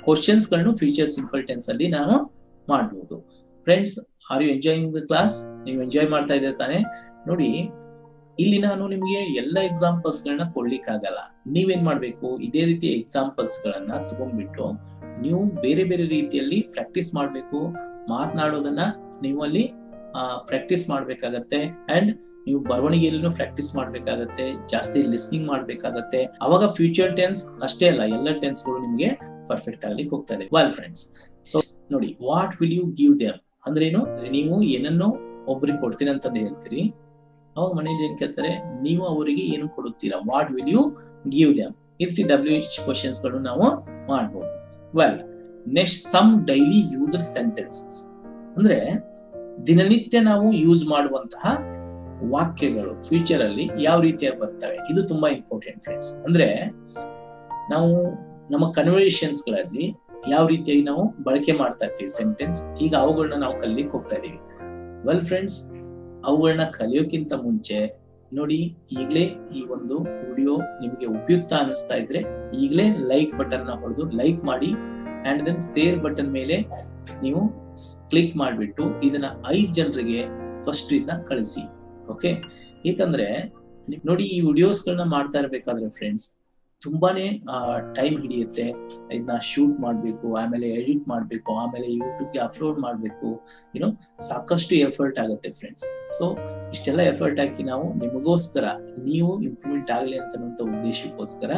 ಕ್ವಶನ್ಸ್ಗಳನ್ನು ಫ್ಯೂಚರ್ ಸಿಂಪಲ್ ಟೆನ್ಸ್ ಅಲ್ಲಿ ನಾನು ಮಾಡಬಹುದು friends are you enjoying the class ನೀವು ಎಂಜಾಯ್ ಮಾಡ್ತಾ ಇದ್ದೀರ ತಾನೆ? ನೋಡಿ, ಇಲ್ಲಿ ನಾನು ನಿಮಗೆ ಎಲ್ಲ ಎಕ್ಸಾಂಪಲ್ಸ್ ಗಳನ್ನ ಕೊಡ್ಲಿಕ್ಕಾಗಲ್ಲ. ನೀವೇನ್ ಮಾಡ್ಬೇಕು? ಇದೇ ರೀತಿ ಎಕ್ಸಾಂಪಲ್ಸ್ ಗಳನ್ನ ತಗೊಂಡ್ಬಿಟ್ಟು ನೀವು ಬೇರೆ ಬೇರೆ ರೀತಿಯಲ್ಲಿ ಪ್ರಾಕ್ಟೀಸ್ ಮಾಡ್ಬೇಕು. ಮಾತನಾಡೋದನ್ನ ನೀವು ಅಲ್ಲಿ ಪ್ರಾಕ್ಟೀಸ್ ಮಾಡ್ಬೇಕಾಗತ್ತೆ. ಅಂಡ್ ನೀವು ಬರವಣಿಗೆಯಲ್ಲೂ ಪ್ರಾಕ್ಟೀಸ್ ಮಾಡ್ಬೇಕಾಗತ್ತೆ. ಜಾಸ್ತಿ ಲಿಸ್ನಿಂಗ್ ಮಾಡ್ಬೇಕಾಗತ್ತೆ. ಅವಾಗ ಫ್ಯೂಚರ್ ಟೆನ್ಸ್ ಅಷ್ಟೇ ಅಲ್ಲ, ಎಲ್ಲ ಟೆನ್ಸ್ಗಳು ನಿಮಗೆ ಪರ್ಫೆಕ್ಟ್ ಆಗ್ಲಿಕ್ಕೆ ಇದೆ ವೆಲ್ ಫ್ರೆಂಡ್ಸ್ ಸೊ ನೋಡಿ what will you give them ಅಂದ್ರೆ ಏನು ನೀವು ಏನನ್ನೋ ಒಬ್ರಿಗೆ ಕೊಡ್ತೀನಿ ಅಂತಂದು ಹೇಳ್ತೀರಿ. ಅವಾಗ ಮನೇಲಿ ಏನ್ ಕೇಳ್ತಾರೆ, ನೀವು ಅವರಿಗೆ ಏನು ಕೊಡುತ್ತೀರಾ? What will you give them ಇರ್ತಿ ಡಬ್ಲ್ಯೂ ಎಚ್ ಕ್ವಶನ್ಸ್ಗಳು ನಾವು ಮಾಡ್ಬೋದು. Well next some daily user sentences ಅಂದ್ರೆ, ದಿನನಿತ್ಯ ನಾವು ಯೂಸ್ ಮಾಡುವಂತಹ ವಾಕ್ಯಗಳು ಫ್ಯೂಚರ್ ಅಲ್ಲಿ ಯಾವ ರೀತಿಯಾಗಿ ಬರ್ತವೆ? ಇದು ತುಂಬಾ ಇಂಪಾರ್ಟೆಂಟ್ ಫ್ರೆಂಡ್ಸ್ ಅಂದ್ರೆ, ನಾವು ನಮ್ಮ ಕನ್ವರ್ಸೇಷನ್ಸ್ಗಳಲ್ಲಿ ಯಾವ ರೀತಿಯಾಗಿ ನಾವು ಬಳಕೆ ಮಾಡ್ತಾ ಇರ್ತೀವಿ ಸೆಂಟೆನ್ಸ್ ಈಗ ಅವುಗಳನ್ನ ನಾವು ಕಲಿಯಕ್ ಹೋಗ್ತಾ ಇದೀವಿ ವೆಲ್ ಫ್ರೆಂಡ್ಸ್ ಅವುಗಳನ್ನ ಕಲಿಯೋಕ್ಕಿಂತ ಮುಂಚೆ ನೋಡಿ, ಈಗಲೇ ಈ ಒಂದು ವಿಡಿಯೋ ನಿಮಗೆ ಉಪಯುಕ್ತ ಅನಿಸ್ತಾ ಇದ್ರೆ ಈಗಲೇ ಲೈಕ್ ಬಟನ್ನ ಹೊಡೆದು ಲೈಕ್ ಮಾಡಿ ಅಂಡ್ ದೆನ್ ಸೇರ್ ಬಟನ್ ಮೇಲೆ ನೀವು ಕ್ಲಿಕ್ ಮಾಡಿಬಿಟ್ಟು ಇದನ್ನ ಐದ್ ಜನರಿಗೆ ಫಸ್ಟ್ ಇದನ್ನ ಕಳಿಸಿ ಓಕೆ ಏಕಂದ್ರೆ, ನೋಡಿ ಈ ವಿಡಿಯೋಸ್ ಗಳನ್ನ ಮಾಡ್ತಾ ಇರ್ಬೇಕಾದ್ರೆ ಫ್ರೆಂಡ್ಸ್ ತುಂಬಾನೇ ಟೈಮ್ ಹಿಡಿಯುತ್ತೆ. ಇದನ್ನ ಶೂಟ್ ಮಾಡ್ಬೇಕು, ಆಮೇಲೆ ಎಡಿಟ್ ಮಾಡ್ಬೇಕು, ಆಮೇಲೆ ಯೂಟ್ಯೂಬ್ಗೆ ಅಪ್ಲೋಡ್ ಮಾಡ್ಬೇಕು. ಏನೋ ಸಾಕಷ್ಟು ಎಫರ್ಟ್ ಆಗುತ್ತೆ ಫ್ರೆಂಡ್ಸ್ ಸೊ ಇಷ್ಟೆಲ್ಲ ಎಫರ್ಟ್ ಹಾಕಿ ನಾವು ನಿಮಗೋಸ್ಕರ, ನೀವು ಇಂಪ್ರೂವ್ಮೆಂಟ್ ಆಗಲಿ ಅಂತ ಉದ್ದೇಶಕ್ಕೋಸ್ಕರ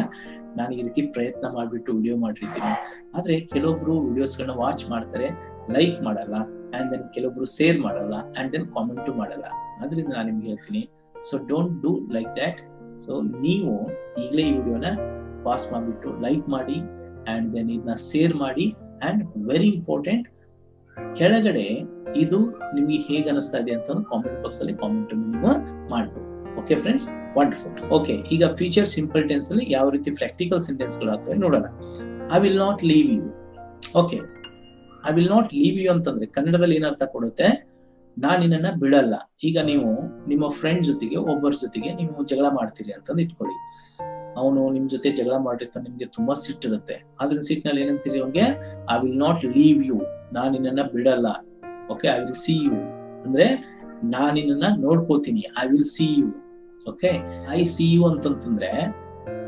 ನಾನು ಈ ರೀತಿ ಪ್ರಯತ್ನ ಮಾಡ್ಬಿಟ್ಟು ವಿಡಿಯೋ ಮಾಡಿರ್ತೀನಿ. ಆದ್ರೆ ಕೆಲವೊಬ್ರು ವಿಡಿಯೋಸ್ಗಳನ್ನ ವಾಚ್ ಮಾಡ್ತಾರೆ ಲೈಕ್ ಮಾಡಲ್ಲ ಆ್ಯಂಡ್ ದೆನ್ ಕೆಲವೊಬ್ರು ಶೇರ್ ಮಾಡಲ್ಲ ಆ್ಯಂಡ್ ದೆನ್ ಕಾಮೆಂಟು ಮಾಡಲ್ಲ. ಅದರಿಂದ ನಾನು ನಿಮ್ಗೆ ಹೇಳ್ತೀನಿ so don't do like that so ನೀವು ಈಗಲೇ ಈ ವಿಡಿಯೋನ ಪಾಸ್ ಮಾಡಿಬಿಟ್ಟು ಲೈಕ್ ಮಾಡಿ ಅಂಡ್ ದೆನ್ ಇದನ್ನ ಶೇರ್ ಮಾಡಿ ಅಂಡ್ ವೆರಿ ಇಂಪಾರ್ಟೆಂಟ್ ಕೆಳಗಡೆ ಇದು ನಿಮಗೆ ಹೇಗೆ ಅನಿಸ್ತಾ ಇದೆ ಅಂತ ಕಾಮೆಂಟ್ ಬಾಕ್ಸ್ ಅಲ್ಲಿ ಕಾಮೆಂಟ್ ನೀವು ಮಾಡ್ಬೋದು. ಓಕೆ ಫ್ರೆಂಡ್ಸ್ ವಂಡರ್ಫುಲ್ ಓಕೆ ಈಗ ಫ್ಯೂಚರ್ ಸಿಂಪಲ್ ಟೆನ್ಸ್ ಅಲ್ಲಿ ಯಾವ ರೀತಿ ಪ್ರಾಕ್ಟಿಕಲ್ ಸೆಂಟೆನ್ಸ್ಗಳು ಆಗ್ತವೆ ನೋಡೋಣ. I will not leave you okay I will not leave you ಅಂತಂದ್ರೆ ಕನ್ನಡದಲ್ಲಿ ಏನರ್ಥ ಕೊಡುತ್ತೆ? ನಾನು ನಿನ್ನ ಬಿಡಲ್ಲ. ಈಗ ನೀವು ನಿಮ್ಮ ಫ್ರೆಂಡ್ ಜೊತೆಗೆ, ಒಬ್ಬರ ಜೊತೆಗೆ ನೀವು ಜಗಳ ಮಾಡ್ತೀರಿ ಅಂತಂದು ಇಟ್ಕೊಳ್ಳಿ. ಅವನು ನಿಮ್ ಜೊತೆ ಜಗಳ ಮಾಡಿರ್ತಾನೆ, ನಿಮ್ಗೆ ತುಂಬಾ ಸಿಟ್ಟಿರುತ್ತೆ ಅದ್ರ ಸಿಟ್ಟಿನಲ್ಲಿ ಏನಂತೀರಿ ಅವ್ನಿಗೆ I will not leave you ನಾನು ನಿನ್ನನ್ನ ಬಿಡಲ್ಲ. Okay I will see you ಅಂದ್ರೆ, ನಾನು ನಿನ್ನನ್ನ ನೋಡ್ಕೋತೀನಿ I will see you okay I see you ಅಂತಂತಂದ್ರೆ,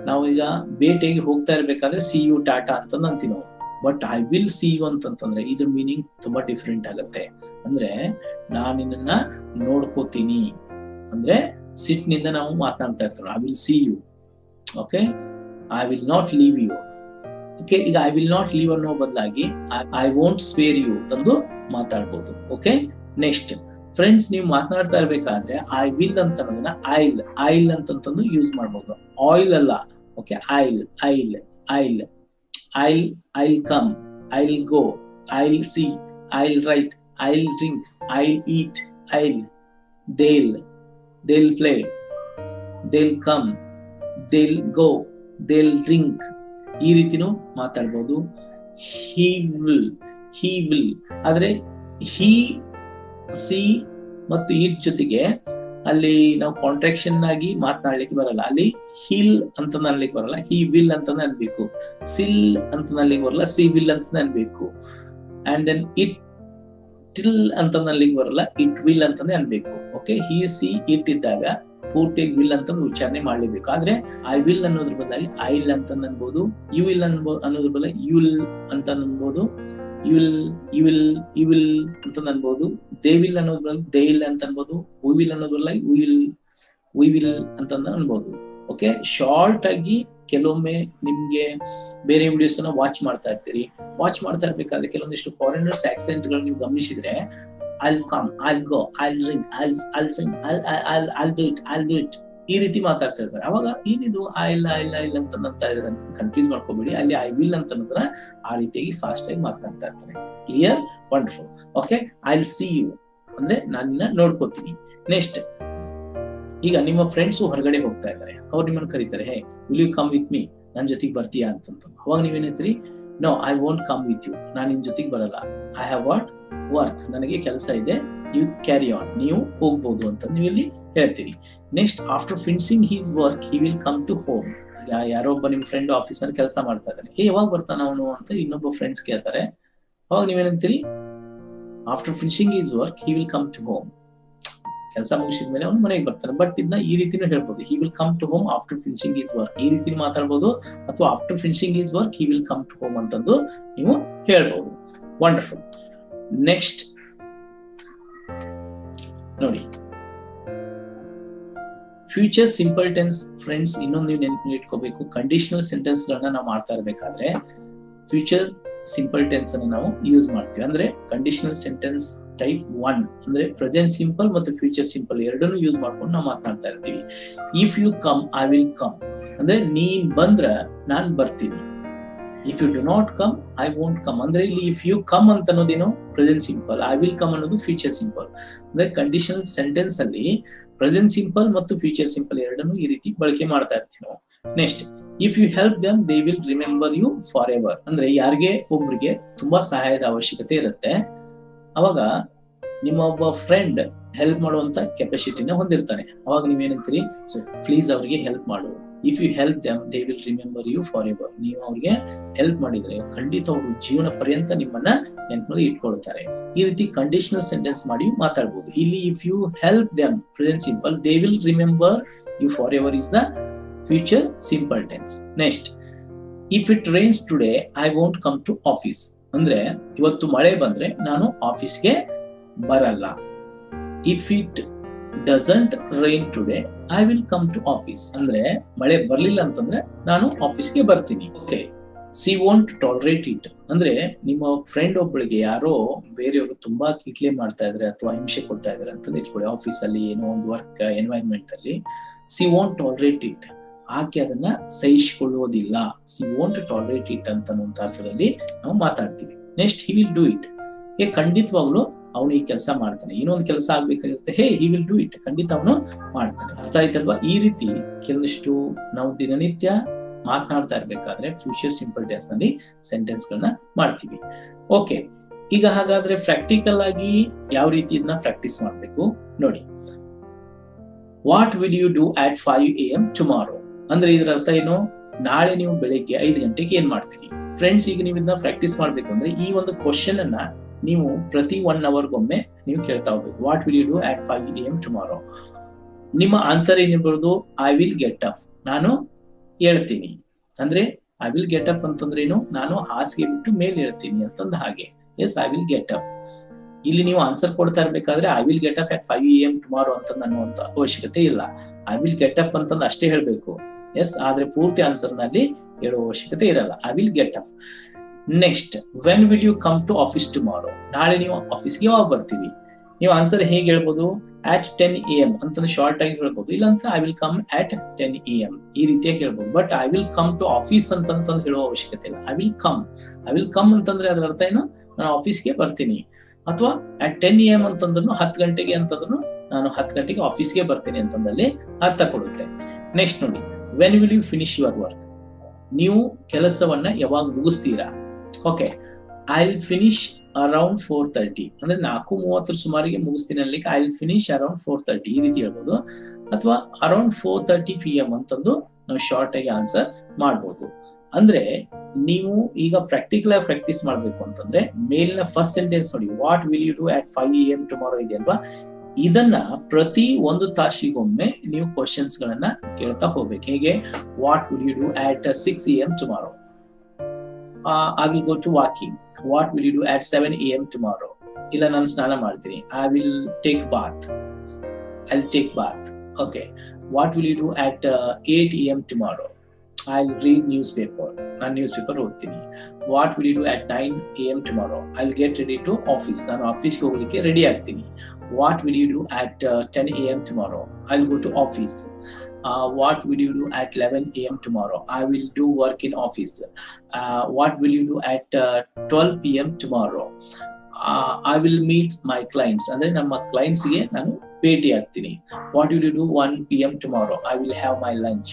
ನಾವು ಈಗ ಬೇಟೆಗೆ ಹೋಗ್ತಾ ಇರ್ಬೇಕಾದ್ರೆ ಸಿ ಯು ಟಾಟಾ ಅಂತ ಅಂತೀವಿ ನಾವು. But I will see you ಅಂತಂತಂದ್ರೆ, ಇದ್ರ ಮೀನಿಂಗ್ ತುಂಬಾ ಡಿಫ್ರೆಂಟ್ ಆಗುತ್ತೆ. ಅಂದ್ರೆ, ನಾನು ನಿನ್ನನ್ನ ನೋಡ್ಕೋತೀನಿ. ಅಂದ್ರೆ ಸಿಟ್ನಿಂದ ನಾವು ಮಾತನಾಡ್ತಾ ಇರ್ತೀವಿ. I will see you okay I will not leave you okay ಈಗ ಐ ವಿಲ್ ನಾಟ್ ಲೀವ್ ಅನ್ನೋ ಬದಲಾಗಿ ಐ ವೋಂಟ್ ಸ್ಪೇರ್ ಯು ತಂದು ಮಾತಾಡ್ಬೋದು. ಓಕೆ ನೆಕ್ಸ್ಟ್ ಫ್ರೆಂಡ್ಸ್ ನೀವು ಮಾತನಾಡ್ತಾ ಇರ್ಬೇಕಾದ್ರೆ ಐ ವಿಲ್ ಅಂತ ಐಲ್ ಐಲ್ ಅಂತಂತಂದು ಯೂಸ್ ಮಾಡ್ಬೋದು. ಆಯಿಲ್ ಅಲ್ಲ. Okay I'll I'll I'll I'll I'll come I'll go I'll see I'll write I'll drink I'll eat I'll they'll they'll play they'll come they'll go they'll drink ಈ ರೀತಿನೂ ಮಾತಾಡ್ಬೋದು. He will he will ಆದ್ರೆ he C ಮತ್ತು ಈ ಜೊತೆಗೆ ಅಲ್ಲಿ ನಾವು contraction ಆಗಿ ಮಾತನಾಡ್ಲಿಕ್ಕೆ ಬರಲ್ಲ. ಅಲ್ಲಿ ಹಿಲ್ ಅಂತ ಅನ್ಲಿಕ್ಕೆ ಬರಲ್ಲ. ಹಿ ವಿಲ್ ಅಂತ ಅನ್ಬೇಕು. ಸಿಲ್ ಅಂತ ಅನ್ಲಿಕ್ಕೆ ಬರಲ್ಲ. ಸಿ ವಿಲ್ ಅಂತ ಅನ್ಬೇಕು. ಅಂಡ್ ದೆನ್ ಇಟ್ ಟಿಲ್ ಅಂತ ಅನ್ಲಿಕ್ಕೆ ಬರಲ್ಲ. ಇಟ್ ವಿಲ್ ಅಂತಾನೆ ಅನ್ಬೇಕು. ಓಕೆ ಹಿ ಸಿ ಇಟ್ ಇದ್ದಾಗ ಪೂರ್ತಿಯಾಗಿ ವಿಲ್ ಅಂತ ಉಚ್ಚಾರಣೆ ಮಾಡ್ಲೇಬೇಕು. ಆದ್ರೆ ಐ ವಿಲ್ ಅನ್ನೋದ್ರ ಬದಲಾಗಿ ಐ ಇಲ್ ಅಂತ ಅನ್ಬೋದು ಯು ವಿಲ್ ಅನ್ಬೋ ಅನ್ನೋದ್ರ ಬದಲಾಗಿ ವಿಲ್ ಅಂತ ಅನ್ಬೋದು you will you will you will ಅಂತ ಅನ್ಬೋದು ದೇ ವಿಲ್ ಅನ್ನೋದ್ರ ಬದಲಾಗಿ ದೇ ಇಲ್ ಅಂತ ಅನ್ಬೋದು ಹೂ ವಿಲ್ ಅನ್ನೋದ್ರ ಬದಲಾಗಿ ಹೂ ವಿಲ್ ಅಂತ ಅನ್ಬೋದು. ಓಕೆ ಶಾರ್ಟ್ ಆಗಿ ಕೆಲವೊಮ್ಮೆ ನಿಮ್ಗೆ ಬೇರೆ ವಿಡಿಯೋಸ್ ವಾಚ್ ಮಾಡ್ತಾ ಇರ್ತೀರಿ. ವಾಚ್ ಮಾಡ್ತಾ ಇರ್ಬೇಕಾದ್ರೆ ಕೆಲವೊಂದಿಷ್ಟು ಫಾರಿನರ್ಸ್ ಆಕ್ಸೆಂಟ್ಗಳು ನೀವು ಗಮನಿಸಿದ್ರೆ I'll come I'll go I'll drink I'll I'll sing I'll, I'll I'll do it I'll do it ಈ ರೀತಿ ಮಾತಾಡ್ತಾ ಇರ್ತಾರೆ ಅವಾಗ ಏನಿದು? ಆ ಇಲ್ಲ ಇಲ್ಲ ಇಲ್ಲ ಅಂತ ಅಂತ ಇದ್ರೆ ಅಂತ ಕನ್ಫ್ಯೂಸ್ ಮಾಡ್ಕೋಬೇಡಿ. ಅಲ್ಲಿ ಐ ವಿಲ್ ಅಂತ ನಂತರ ಆ ರೀತಿಯಾಗಿ ಫಾಸ್ಟ್ ಆಗಿ ಮಾತಾಡ್ತಾ ಇರ್ತಾರೆ. Clear wonderful okay I see you ಅಂದ್ರೆ ನಾನು ನೋಡ್ಕೋತೀನಿ. ನೆಕ್ಸ್ಟ್ ಈಗ ನಿಮ್ಮ ಫ್ರೆಂಡ್ಸ್ ಹೊರಗಡೆ ಹೋಗ್ತಾ ಇದ್ದಾರೆ. ಅವ್ರು ನಿಮ್ಮನ್ನ ಕರೀತಾರೆ hey will you come with me ನನ್ ಜೊತೆಗೆ ಬರ್ತೀಯಾ? ಅಂತಂತ. ಅವಾಗ ನೀವೇನೈತ್ರಿ no I won't come with you ನಾನು ನಿನ್ ಜೊತೆಗೆ ಬರಲ್ಲ. ಐ ಹ್ಯಾವ್ ವಾಟ್ ವರ್ಕ್ ನನಗೆ ಕೆಲಸ ಇದೆ ಯು ಕ್ಯಾರಿ ಆನ್ ನೀವು ಹೋಗ್ಬೋದು ಅಂತ ನೀವು ಇಲ್ಲಿ ಹೇಳ್ತೀರಿ. Next after finishing his work he will come to home ಯಾರೋ ಒಬ್ಬ ನಿಮ್ ಫ್ರೆಂಡ್ ಆಫೀಸ್ ಅಲ್ಲಿ ಕೆಲಸ ಮಾಡ್ತಾ ಇದ್ದಾರೆ ಏ ಯಾವಾಗ ಬರ್ತಾನ ಅವನು? ಅಂತ ಇನ್ನೊಬ್ಬ ಫ್ರೆಂಡ್ಸ್ ಕೇಳ್ತಾರೆ. ಅವಾಗ ನೀವೇನಂತೀರಿ? After finishing his work he will come to home ಕೆಲಸ ಮುಗಿಸಿದ ಮೇಲೆ ಅವ್ನು ಮನೆಗೆ ಬರ್ತಾನೆ. ಬಟ್ ಇದನ್ನ ಈ ರೀತಿನೂ ಹೇಳ್ಬೋದು. He will come to home after finishing his work ಈ ರೀತಿ ಮಾತಾಡ್ಬೋದು. ಅಥವಾ after finishing his work he will come to home ಅಂತಂದು ನೀವು ಹೇಳ್ಬೋದು. ವಂಡರ್ಫುಲ್ ನೆಕ್ಸ್ಟ್ ನೋಡಿ. ಫ್ಯೂಚರ್ ಸಿಂಪಲ್ ಟೆನ್ಸ್ ಫ್ರೆಂಡ್ಸ್ ಇನ್ನೊಂದು ನೀವು ನೆನಪು ಇಟ್ಕೋಬೇಕು. ಕಂಡೀಷನಲ್ ಸೆಂಟೆನ್ಸ್ ಗಳನ್ನ ನಾವು ಮಾಡ್ತಾ ಇರ್ಬೇಕಾದ್ರೆ ಫ್ಯೂಚರ್ ಸಿಂಪಲ್ ಟೆನ್ಸ್ ಅನ್ನು ನಾವು ಯೂಸ್ ಮಾಡ್ತೀವಿ. ಅಂದ್ರೆ ಕಂಡೀಷನಲ್ ಸೆಂಟೆನ್ಸ್ ಟೈಪ್ ಒನ್ ಅಂದ್ರೆ ಪ್ರೆಸೆಂಟ್ ಸಿಂಪಲ್ ಮತ್ತು ಫ್ಯೂಚರ್ ಸಿಂಪಲ್ ಎರಡನ್ನು ಯೂಸ್ ಮಾಡ್ಕೊಂಡು ನಾವು ಮಾತನಾಡ್ತಾ ಇರ್ತೀವಿ. If you come I will come ಅಂದ್ರೆ ನೀನ್ ಬಂದ್ರ ನಾನ್ ಬರ್ತೀನಿ. If you do not come I won't come ಅಂದ್ರೆ ಇಲ್ಲಿ ಇಫ್ ಯು ಕಮ್ ಅಂತ ಅನ್ನೋದೇನು present simple I will come ಅನ್ನೋದು ಫ್ಯೂಚರ್ ಸಿಂಪಲ್ ಅಂದ್ರೆ ಕಂಡೀಷನ್ ಸೆಂಟೆನ್ಸ್ ಅಲ್ಲಿ ಪ್ರೆಸೆಂಟ್ ಸಿಂಪಲ್ ಮತ್ತು ಫ್ಯೂಚರ್ ಸಿಂಪಲ್ ಎರಡನ್ನು ಈ ರೀತಿ ಬಳಕೆ ಮಾಡ್ತಾ ಇರ್ತೀವಿ ನಾವು. Next if you help them they will remember you forever ಅಂದ್ರೆ ಯಾರಿಗೆ? ಒಬ್ರಿಗೆ. ತುಂಬಾ ಸಹಾಯದ ಅವಶ್ಯಕತೆ ಇರುತ್ತೆ. ಅವಾಗ ನಿಮ್ಮ ಒಬ್ಬ ಫ್ರೆಂಡ್ ಹೆಲ್ಪ್ ಮಾಡುವಂತ ಕೆಪಾಸಿಟಿನ ಹೊಂದಿರ್ತಾನೆ. ಅವಾಗ ನೀವೇನಂತೀರಿ? ಸೊ ಪ್ಲೀಸ್ ಅವರಿಗೆ ಹೆಲ್ಪ್ ಮಾಡು. If you help them they will remember you forever ನೀವು ಅವ್ರಿಗೆ ಹೆಲ್ಪ್ ಮಾಡಿದ್ರೆ, ಖಂಡಿತ ಅವರು ಜೀವನ ಪರ್ಯಂತ ನಿಮ್ಮನ್ನ ನೆನಪಿನಲ್ಲಿ ಇಟ್ಕೊಳ್ತಾರೆ. ಈ ರೀತಿ ಕಂಡೀಷನಲ್ ಸೆಂಟೆನ್ಸ್ ಮಾಡಿ ಮಾತಾಡ್ಬೋದು. ಇಲ್ಲಿ if you help them present simple they will remember you forever is the future simple tense next if it rains today I won't come to office ಅಂದ್ರೆ, ಇವತ್ತು ಮಳೆ ಬಂದ್ರೆ ನಾನು ಆಫೀಸ್ಗೆ ಬರಲ್ಲ. If it doesn't rain today I will come to office ಅಂದ್ರೆ ಮಳೆ ಬರ್ಲಿಲ್ಲ ಅಂತಂದ್ರೆ ನಾನು ಆಫೀಸ್ಗೆ ಬರ್ತೀನಿ. Okay she won't tolerate it ಅಂದ್ರೆ ನಿಮ್ಮ ಫ್ರೆಂಡ್ ಒಬ್ಬಳಿಗೆ ಯಾರೋ ಬೇರೆಯವರು ತುಂಬಾ ಕೀಟ್ಲೆ ಮಾಡ್ತಾ ಇದ್ರೆ ಅಥವಾ ಹಿಂಸೆ ಕೊಡ್ತಾ ಇದಾರೆ ಅಂತ ಇಟ್ಕೊಳ್ಳಿ. ಆಫೀಸ್ ಅಲ್ಲಿ ಏನೋ ಒಂದು ವರ್ಕ್ ಎನ್ವೈರ್ಮೆಂಟ್ ಅಲ್ಲಿ ಸಿ ವಾಂಟ್ ಟಾಲರೇಟ್ ಇಟ್ ಆಕೆ ಅದನ್ನ ಸಹಿಸಿಕೊಳ್ಳುವುದಿಲ್ಲ. ಸಿ ವಾಂಟ್ ಟಾಲರೇಟ್ ಇಟ್ ಅಂತ ಅರ್ಥದಲ್ಲಿ ನಾವು ಮಾತಾಡ್ತೀವಿ. Next he will do it ಏ, ಖಂಡಿತವಾಗ್ಲು ಅವನು ಈ ಕೆಲಸ ಮಾಡ್ತಾನೆ. ಇನ್ನೊಂದು ಕೆಲಸ ಆಗ್ಬೇಕಾಗಿರುತ್ತೆ, hey he will do it ಖಂಡಿತ ಅವನು ಮಾಡ್ತಾನೆ. ಅರ್ಥ ಆಯ್ತಲ್ವಾ? ಈ ರೀತಿ ಕೆಲವಷ್ಟು ನಾವು ದಿನನಿತ್ಯ ಮಾತನಾಡ್ತಾ ಇರ್ಬೇಕಾದ್ರೆ ಫ್ಯೂಚರ್ ಸಿಂಪಲ್ ಟೆನ್ಸ್ನಲ್ಲಿ ಸೆಂಟೆನ್ಸ್ ಗಳನ್ನ ಮಾಡ್ತೀವಿ. ಓಕೆ ಈಗ ಹಾಗಾದ್ರೆ ಪ್ರಾಕ್ಟಿಕಲ್ ಆಗಿ ಯಾವ ರೀತಿ ಇದನ್ನ ಪ್ರಾಕ್ಟೀಸ್ ಮಾಡ್ಬೇಕು? ನೋಡಿ. What will you do at five A M tomorrow ಅಂದ್ರೆ ಇದ್ರ ಅರ್ಥ ಏನು? ನಾಳೆ ನೀವು ಬೆಳಿಗ್ಗೆ ಐದು ಗಂಟೆಗೆ ಏನ್ ಮಾಡ್ತೀರಿ? ಫ್ರೆಂಡ್ಸ್ ಈಗ ನೀವು ಇದನ್ನ ಪ್ರಾಕ್ಟೀಸ್ ಮಾಡ್ಬೇಕು ಅಂದ್ರೆ ಈ ಒಂದು ಕ್ವಶನ್ ಅನ್ನ ನೀವು ಪ್ರತಿ ಒನ್ ಅವರ್ಗೊಮ್ಮೆ ನೀವು ಕೇಳ್ತಾ ಹೋಗ್ಬೇಕು. What will you do at five A M tomorrow ನಿಮ್ಮ ಆನ್ಸರ್ ಏನಿರ್ಬೋದು? ಐ ವಿಲ್ ಗೆಟ್ ಅಪ್ ನಾನು ಹೇಳ್ತೀನಿ. ಅಂದ್ರೆ ಐ ವಿಲ್ ಗೆಟ್ ಅಪ್ ಅಂತಂದ್ರೆ ಏನು? ನಾನು ಹಾಸಿಗೆ ಬಿಟ್ಟು ಮೇಲೆ ಹೇಳ್ತೀನಿ ಅಂತಂದ ಹಾಗೆ. Yes I will get up ಇಲ್ಲಿ ನೀವು ಆನ್ಸರ್ ಕೊಡ್ತಾ ಇರ್ಬೇಕಾದ್ರೆ I will get up at five A M tomorrow ಅಂತ ಅನ್ನುವಂತ ಅವಶ್ಯಕತೆ ಇಲ್ಲ. ಐ ವಿಲ್ ಗೆಟ್ ಅಪ್ ಅಂತಂದು ಅಷ್ಟೇ ಹೇಳ್ಬೇಕು. ಎಸ್ ಆದ್ರೆ ಪೂರ್ತಿ ಆನ್ಸರ್ನಲ್ಲಿ ಹೇಳುವ ಅವಶ್ಯಕತೆ ಇರಲ್ಲ. I will get up next when will you come to office tomorrow ನಾಳೆ ನೀವು ಆಫೀಸ್ಗೆ ಯಾವಾಗ ಬರ್ತೀರಿ? ನೀವು ಆನ್ಸರ್ ಹೇಗೆ ಹೇಳ್ಬೋದು? ಅಟ್ ಟೆನ್ ಎ ಎಂ ಅಂತಂದ್ರೆ ಶಾರ್ಟ್ ಆಗಿ ಹೇಳ್ಬೋದು. ಇಲ್ಲಾಂತ I will come at ten A M ಈ ರೀತಿಯಾಗಿ ಹೇಳ್ಬೋದು. But I will come to office ಅಂತಂತಂದು ಹೇಳುವ ಅವಶ್ಯಕತೆ ಇಲ್ಲ. I will come I will come ಅಂತಂದ್ರೆ ಅದರ ಅರ್ಥ ಏನು? ನಾನು ಆಫೀಸ್ಗೆ ಬರ್ತೀನಿ. ಅಥವಾ ಅಟ್ ಟೆನ್ ಎ ಎಂ ಅಂತಂದ್ರು ಹತ್ತು ಗಂಟೆಗೆ ಅಂತಂದ್ರು ನಾನು ಹತ್ತು ಗಂಟೆಗೆ ಆಫೀಸ್ಗೆ ಬರ್ತೀನಿ ಅಂತಂದಲ್ಲಿ ಅರ್ಥ ಕೊಡುತ್ತೆ. ನೆಕ್ಸ್ಟ್ ನೋಡಿ when will you finish your work ನೀವು ಕೆಲಸವನ್ನ ಯಾವಾಗ ಮುಗಿಸ್ತೀರಾ? Okay I will finish around four thirty ಅಂದ್ರೆ ನಾಲ್ಕು ಮೂವತ್ತರ ಸುಮಾರಿಗೆ ಮುಗಿಸ್ತೀನಿ ಅನ್ಲಿಕ್ಕೆ I will finish around four thirty ಈ ರೀತಿ ಹೇಳ್ಬೋದು. ಅಥವಾ around four thirty P M ಅಂತಂದು ನಾವು ಶಾರ್ಟ್ ಆಗಿ ಆನ್ಸರ್ ಮಾಡ್ಬೋದು. ಅಂದ್ರೆ ನೀವು ಈಗ ಪ್ರಾಕ್ಟಿಕಲ್ ಆಗಿ ಪ್ರಾಕ್ಟೀಸ್ ಮಾಡ್ಬೇಕು ಅಂತಂದ್ರೆ ಮೇಲಿನ ಫಸ್ಟ್ ಸೆಂಟೆನ್ಸ್ ನೋಡಿ what will you do at five A M tomorrow ಇದೆ ಅಲ್ವಾ? ಇದನ್ನ ಪ್ರತಿ ಒಂದು ತಾಸಿಗೊಮ್ಮೆ ನೀವು ಕ್ವಶನ್ಸ್ ಗಳನ್ನ ಕೇಳ್ತಾ ಹೋಗ್ಬೇಕು. ಹೇಗೆ? What will you do at six A M tomorrow I will go to walking what will you do at seven A M tomorrow ಇಲ್ಲ, ನಾನು ಸ್ನಾನ ಮಾಡ್ತೀನಿ. I will take bath I will take bath okay what will you do at eight A M tomorrow I will read newspaper ನಾನು news paper ಓದ್ತೀನಿ. What will you do at nine A M tomorrow I will get ready to office ನಾನು ಆಫೀಸ್ಗೆ ಹೋಗ್ಲಿಕ್ಕೆ ready ಆಗ್ತೀನಿ. What will you do at ten A M tomorrow I will go to office what will you do at eleven A M tomorrow I will do work in office what will you do at twelve P M tomorrow I will meet my clients ಅಂದ್ರೆ ನಮ್ಮ ಕ್ಲೈಂಟ್ಸ್ಗೆ ನಾನು ಭೇಟಿ ಆಗ್ತೀನಿ. What will you do one P M tomorrow I will have my lunch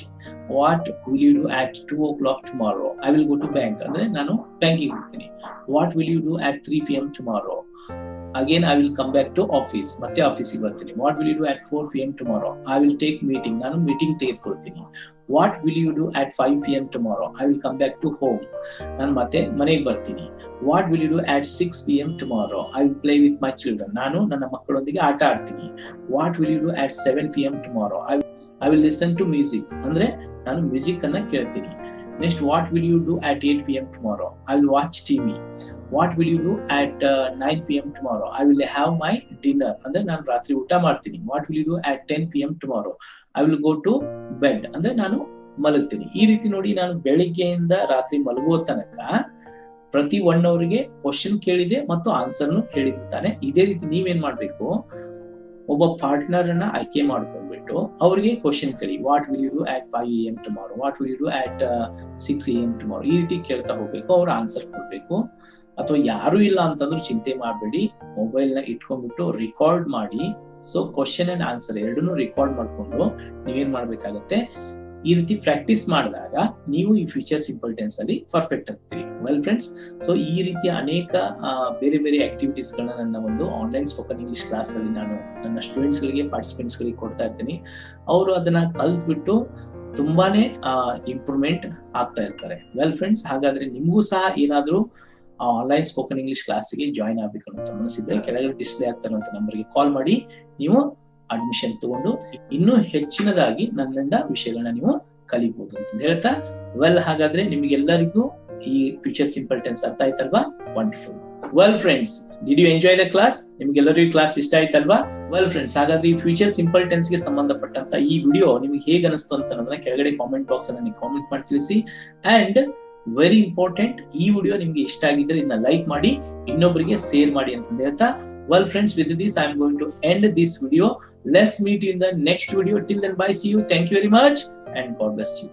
what will you do at two o'clock tomorrow I will go to bank ಅಂದ್ರೆ ನಾನು ಬ್ಯಾಂಕಿಗೆ ಹೋಗ್ತೀನಿ what will you do at three P M tomorrow again I will come back to office ಮತ್ತೆ ಆಫೀಸಿಗೆ ಬರ್ತೀನಿ. What will you do at four P M tomorrow I will take meeting ನಾನು meeting ತೆಗೆದುಕೊಳ್ತೀನಿ. What will you do at five P M tomorrow I will come back to home ನಾನು ಮತ್ತೆ ಮನೆಗೆ ಬರ್ತೀನಿ. What will you do at six P M tomorrow I will play with my children ನಾನು ನನ್ನ ಮಕ್ಕಳೊಂದಿಗೆ ಆಟ ಆಡ್ತೀನಿ. What will you do at seven P M tomorrow I I will listen to music ಅಂದ್ರೆ ನಾನು ಮ್ಯೂಸಿಕ್ ಅನ್ನ ಕೇಳ್ತೀನಿ. Will you do at eight P M tomorrow I will watch TV what will you do at nine P M tomorrow I will have my dinner ಅಂದ್ರೆ ನಾನು ರಾತ್ರಿ ಊಟ ಮಾಡ್ತೀನಿ. What will you do at ten P M tomorrow I will go to bed ಅಂದ್ರೆ ನಾನು ಮಲಗ್ತೀನಿ. ಈ ರೀತಿ ನೋಡಿ ನಾನು ಬೆಳಿಗ್ಗೆಯಿಂದ ರಾತ್ರಿ ಮಲಗುವ ತನಕ ಪ್ರತಿ ಒನ್ ಅವರಿಗೆ ಕ್ವಶನ್ ಕೇಳಿದೆ ಮತ್ತು ಆನ್ಸರ್ನು ಹೇಳಿದ್ದಾನೆ. ಇದೇ ರೀತಿ ನೀವೇನ್ ಮಾಡ್ಬೇಕು? ಒಬ್ಬ ಪಾರ್ಟ್ನರ್ ಅನ್ನ ಆಯ್ಕೆ ಮಾಡ್ಕೊಂಡ್ಬಿಟ್ಟು ಅವ್ರಿಗೆ ಕ್ವಶನ್ ಕೇಳಿ what will you at five A M tomorrow what will you at six A M tomorrow ಈ ರೀತಿ ಕೇಳ್ತಾ ಹೋಗ್ಬೇಕು, ಅವ್ರ ಆನ್ಸರ್ ಕೊಡ್ಬೇಕು. ಅಥವಾ ಯಾರು ಇಲ್ಲ ಅಂತಂದ್ರೂ ಚಿಂತೆ ಮಾಡಬೇಡಿ ಮೊಬೈಲ್ನ ಇಟ್ಕೊಂಡ್ಬಿಟ್ಟು ರೆಕಾರ್ಡ್ ಮಾಡಿ ಸೊ ಕ್ವಶನ್ ಅಂಡ್ ಆನ್ಸರ್ ಎರಡನ್ನೂ ರೆಕಾರ್ಡ್ ಮಾಡ್ಕೊಂಡು ನೀವೇನ್ ಮಾಡ್ಬೇಕಾಗತ್ತೆ ಈ ರೀತಿ ಪ್ರಾಕ್ಟೀಸ್ ಮಾಡಿದಾಗ ನೀವು ಈ ಫ್ಯೂಚರ್ ಸಿಂಪಲ್ ಟೆನ್ಸ್ ಅಲ್ಲಿ ಪರ್ಫೆಕ್ಟ್ ಆಗ್ತೀರಿ. ವೆಲ್ ಫ್ರೆಂಡ್ಸ್ ಸೊ ಈ ರೀತಿಯ ಅನೇಕ ಬೇರೆ ಬೇರೆ ಆಕ್ಟಿವಿಟೀಸ್ ಗಳನ್ನ ನನ್ನ ಒಂದು ಆನ್ಲೈನ್ ಸ್ಪೋಕನ್ ಇಂಗ್ಲಿಷ್ ಕ್ಲಾಸ್ ಅಲ್ಲಿ ನಾನು ನನ್ನ ಸ್ಟೂಡೆಂಟ್ಸ್ ಗಳಿಗೆ ಪಾರ್ಟಿಸಿಪೆಂಟ್ಸ್ ಗಳಿಗೆ ಕೊಡ್ತಾ ಇರ್ತೀನಿ. ಅವರು ಅದನ್ನ ಕಲ್ತ್ಬಿಟ್ಟು ತುಂಬಾನೇ ಇಂಪ್ರೂವ್ಮೆಂಟ್ ಆಗ್ತಾ ಇರ್ತಾರೆ. ವೆಲ್ ಫ್ರೆಂಡ್ಸ್ ಹಾಗಾದ್ರೆ ನಿಮಗೂ ಸಹ ಏನಾದ್ರೂ ಆನ್ಲೈನ್ ಸ್ಪೋಕನ್ ಇಂಗ್ಲಿಷ್ ಕ್ಲಾಸ್ಗೆ ಜಾಯಿನ್ ಆಗ್ಬೇಕು ಅಂತ ಮನಸ್ಸಿದ್ರೆ ಕೆಳಗಡೆ ಡಿಸ್ಪ್ಲೇ ಆಗ್ತಾರಂತ ನಂಬರ್ಗೆ ಕಾಲ್ ಮಾಡಿ. ನೀವು ಅಡ್ಮಿಷನ್ ತಗೊಂಡು ಇನ್ನೂ ಹೆಚ್ಚಿನದಾಗಿ ನನ್ನಿಂದ ವಿಷಯಗಳನ್ನ ನೀವು ಕಲಿಬಹುದು ಅಂತ ಹೇಳ್ತಾ ವೆಲ್ ಹಾಗಾದ್ರೆ ನಿಮ್ಗೆಲ್ಲರಿಗೂ ಈ ಫ್ಯೂಚರ್ ಸಿಂಪಲ್ ಟೆನ್ಸ್ ಅರ್ಥ ಆಯ್ತಲ್ವಾ? Wonderful well friends did you enjoy the class ನಿಮ್ಗೆಲ್ಲರಿಗೂ ಕ್ಲಾಸ್ ಇಷ್ಟ ಆಯ್ತಲ್ವಾ? ವೆಲ್ ಫ್ರೆಂಡ್ಸ್ ಹಾಗಾದ್ರೆ ಈ ಫ್ಯೂಚರ್ ಸಿಂಪಲ್ ಟೆನ್ಸ್ಗೆ ಸಂಬಂಧಪಟ್ಟಂತ ಈ ವಿಡಿಯೋ ನಿಮ್ಗೆ ಹೇಗೆ ಅನಿಸ್ತು ಅಂತ ಕೆಳಗಡೆ ಕಾಮೆಂಟ್ ಬಾಕ್ಸ್ ಅಲ್ಲಿ ಕಾಮೆಂಟ್ ಮಾಡಿ ತಿಳಿಸಿ. ಅಂಡ್ ವೆರಿ ಇಂಪಾರ್ಟೆಂಟ್ ಈ ವಿಡಿಯೋ ನಿಮ್ಗೆ ಇಷ್ಟ ಆಗಿದ್ರೆ ಇದನ್ನ ಲೈಕ್ ಮಾಡಿ ಇನ್ನೊಬ್ಬರಿಗೆ ಶೇರ್ ಮಾಡಿ ಅಂತ ಹೇಳ್ತಾ. Well friends with this I am going to end this video let's meet in the next video till then bye see you thank you very much and God bless you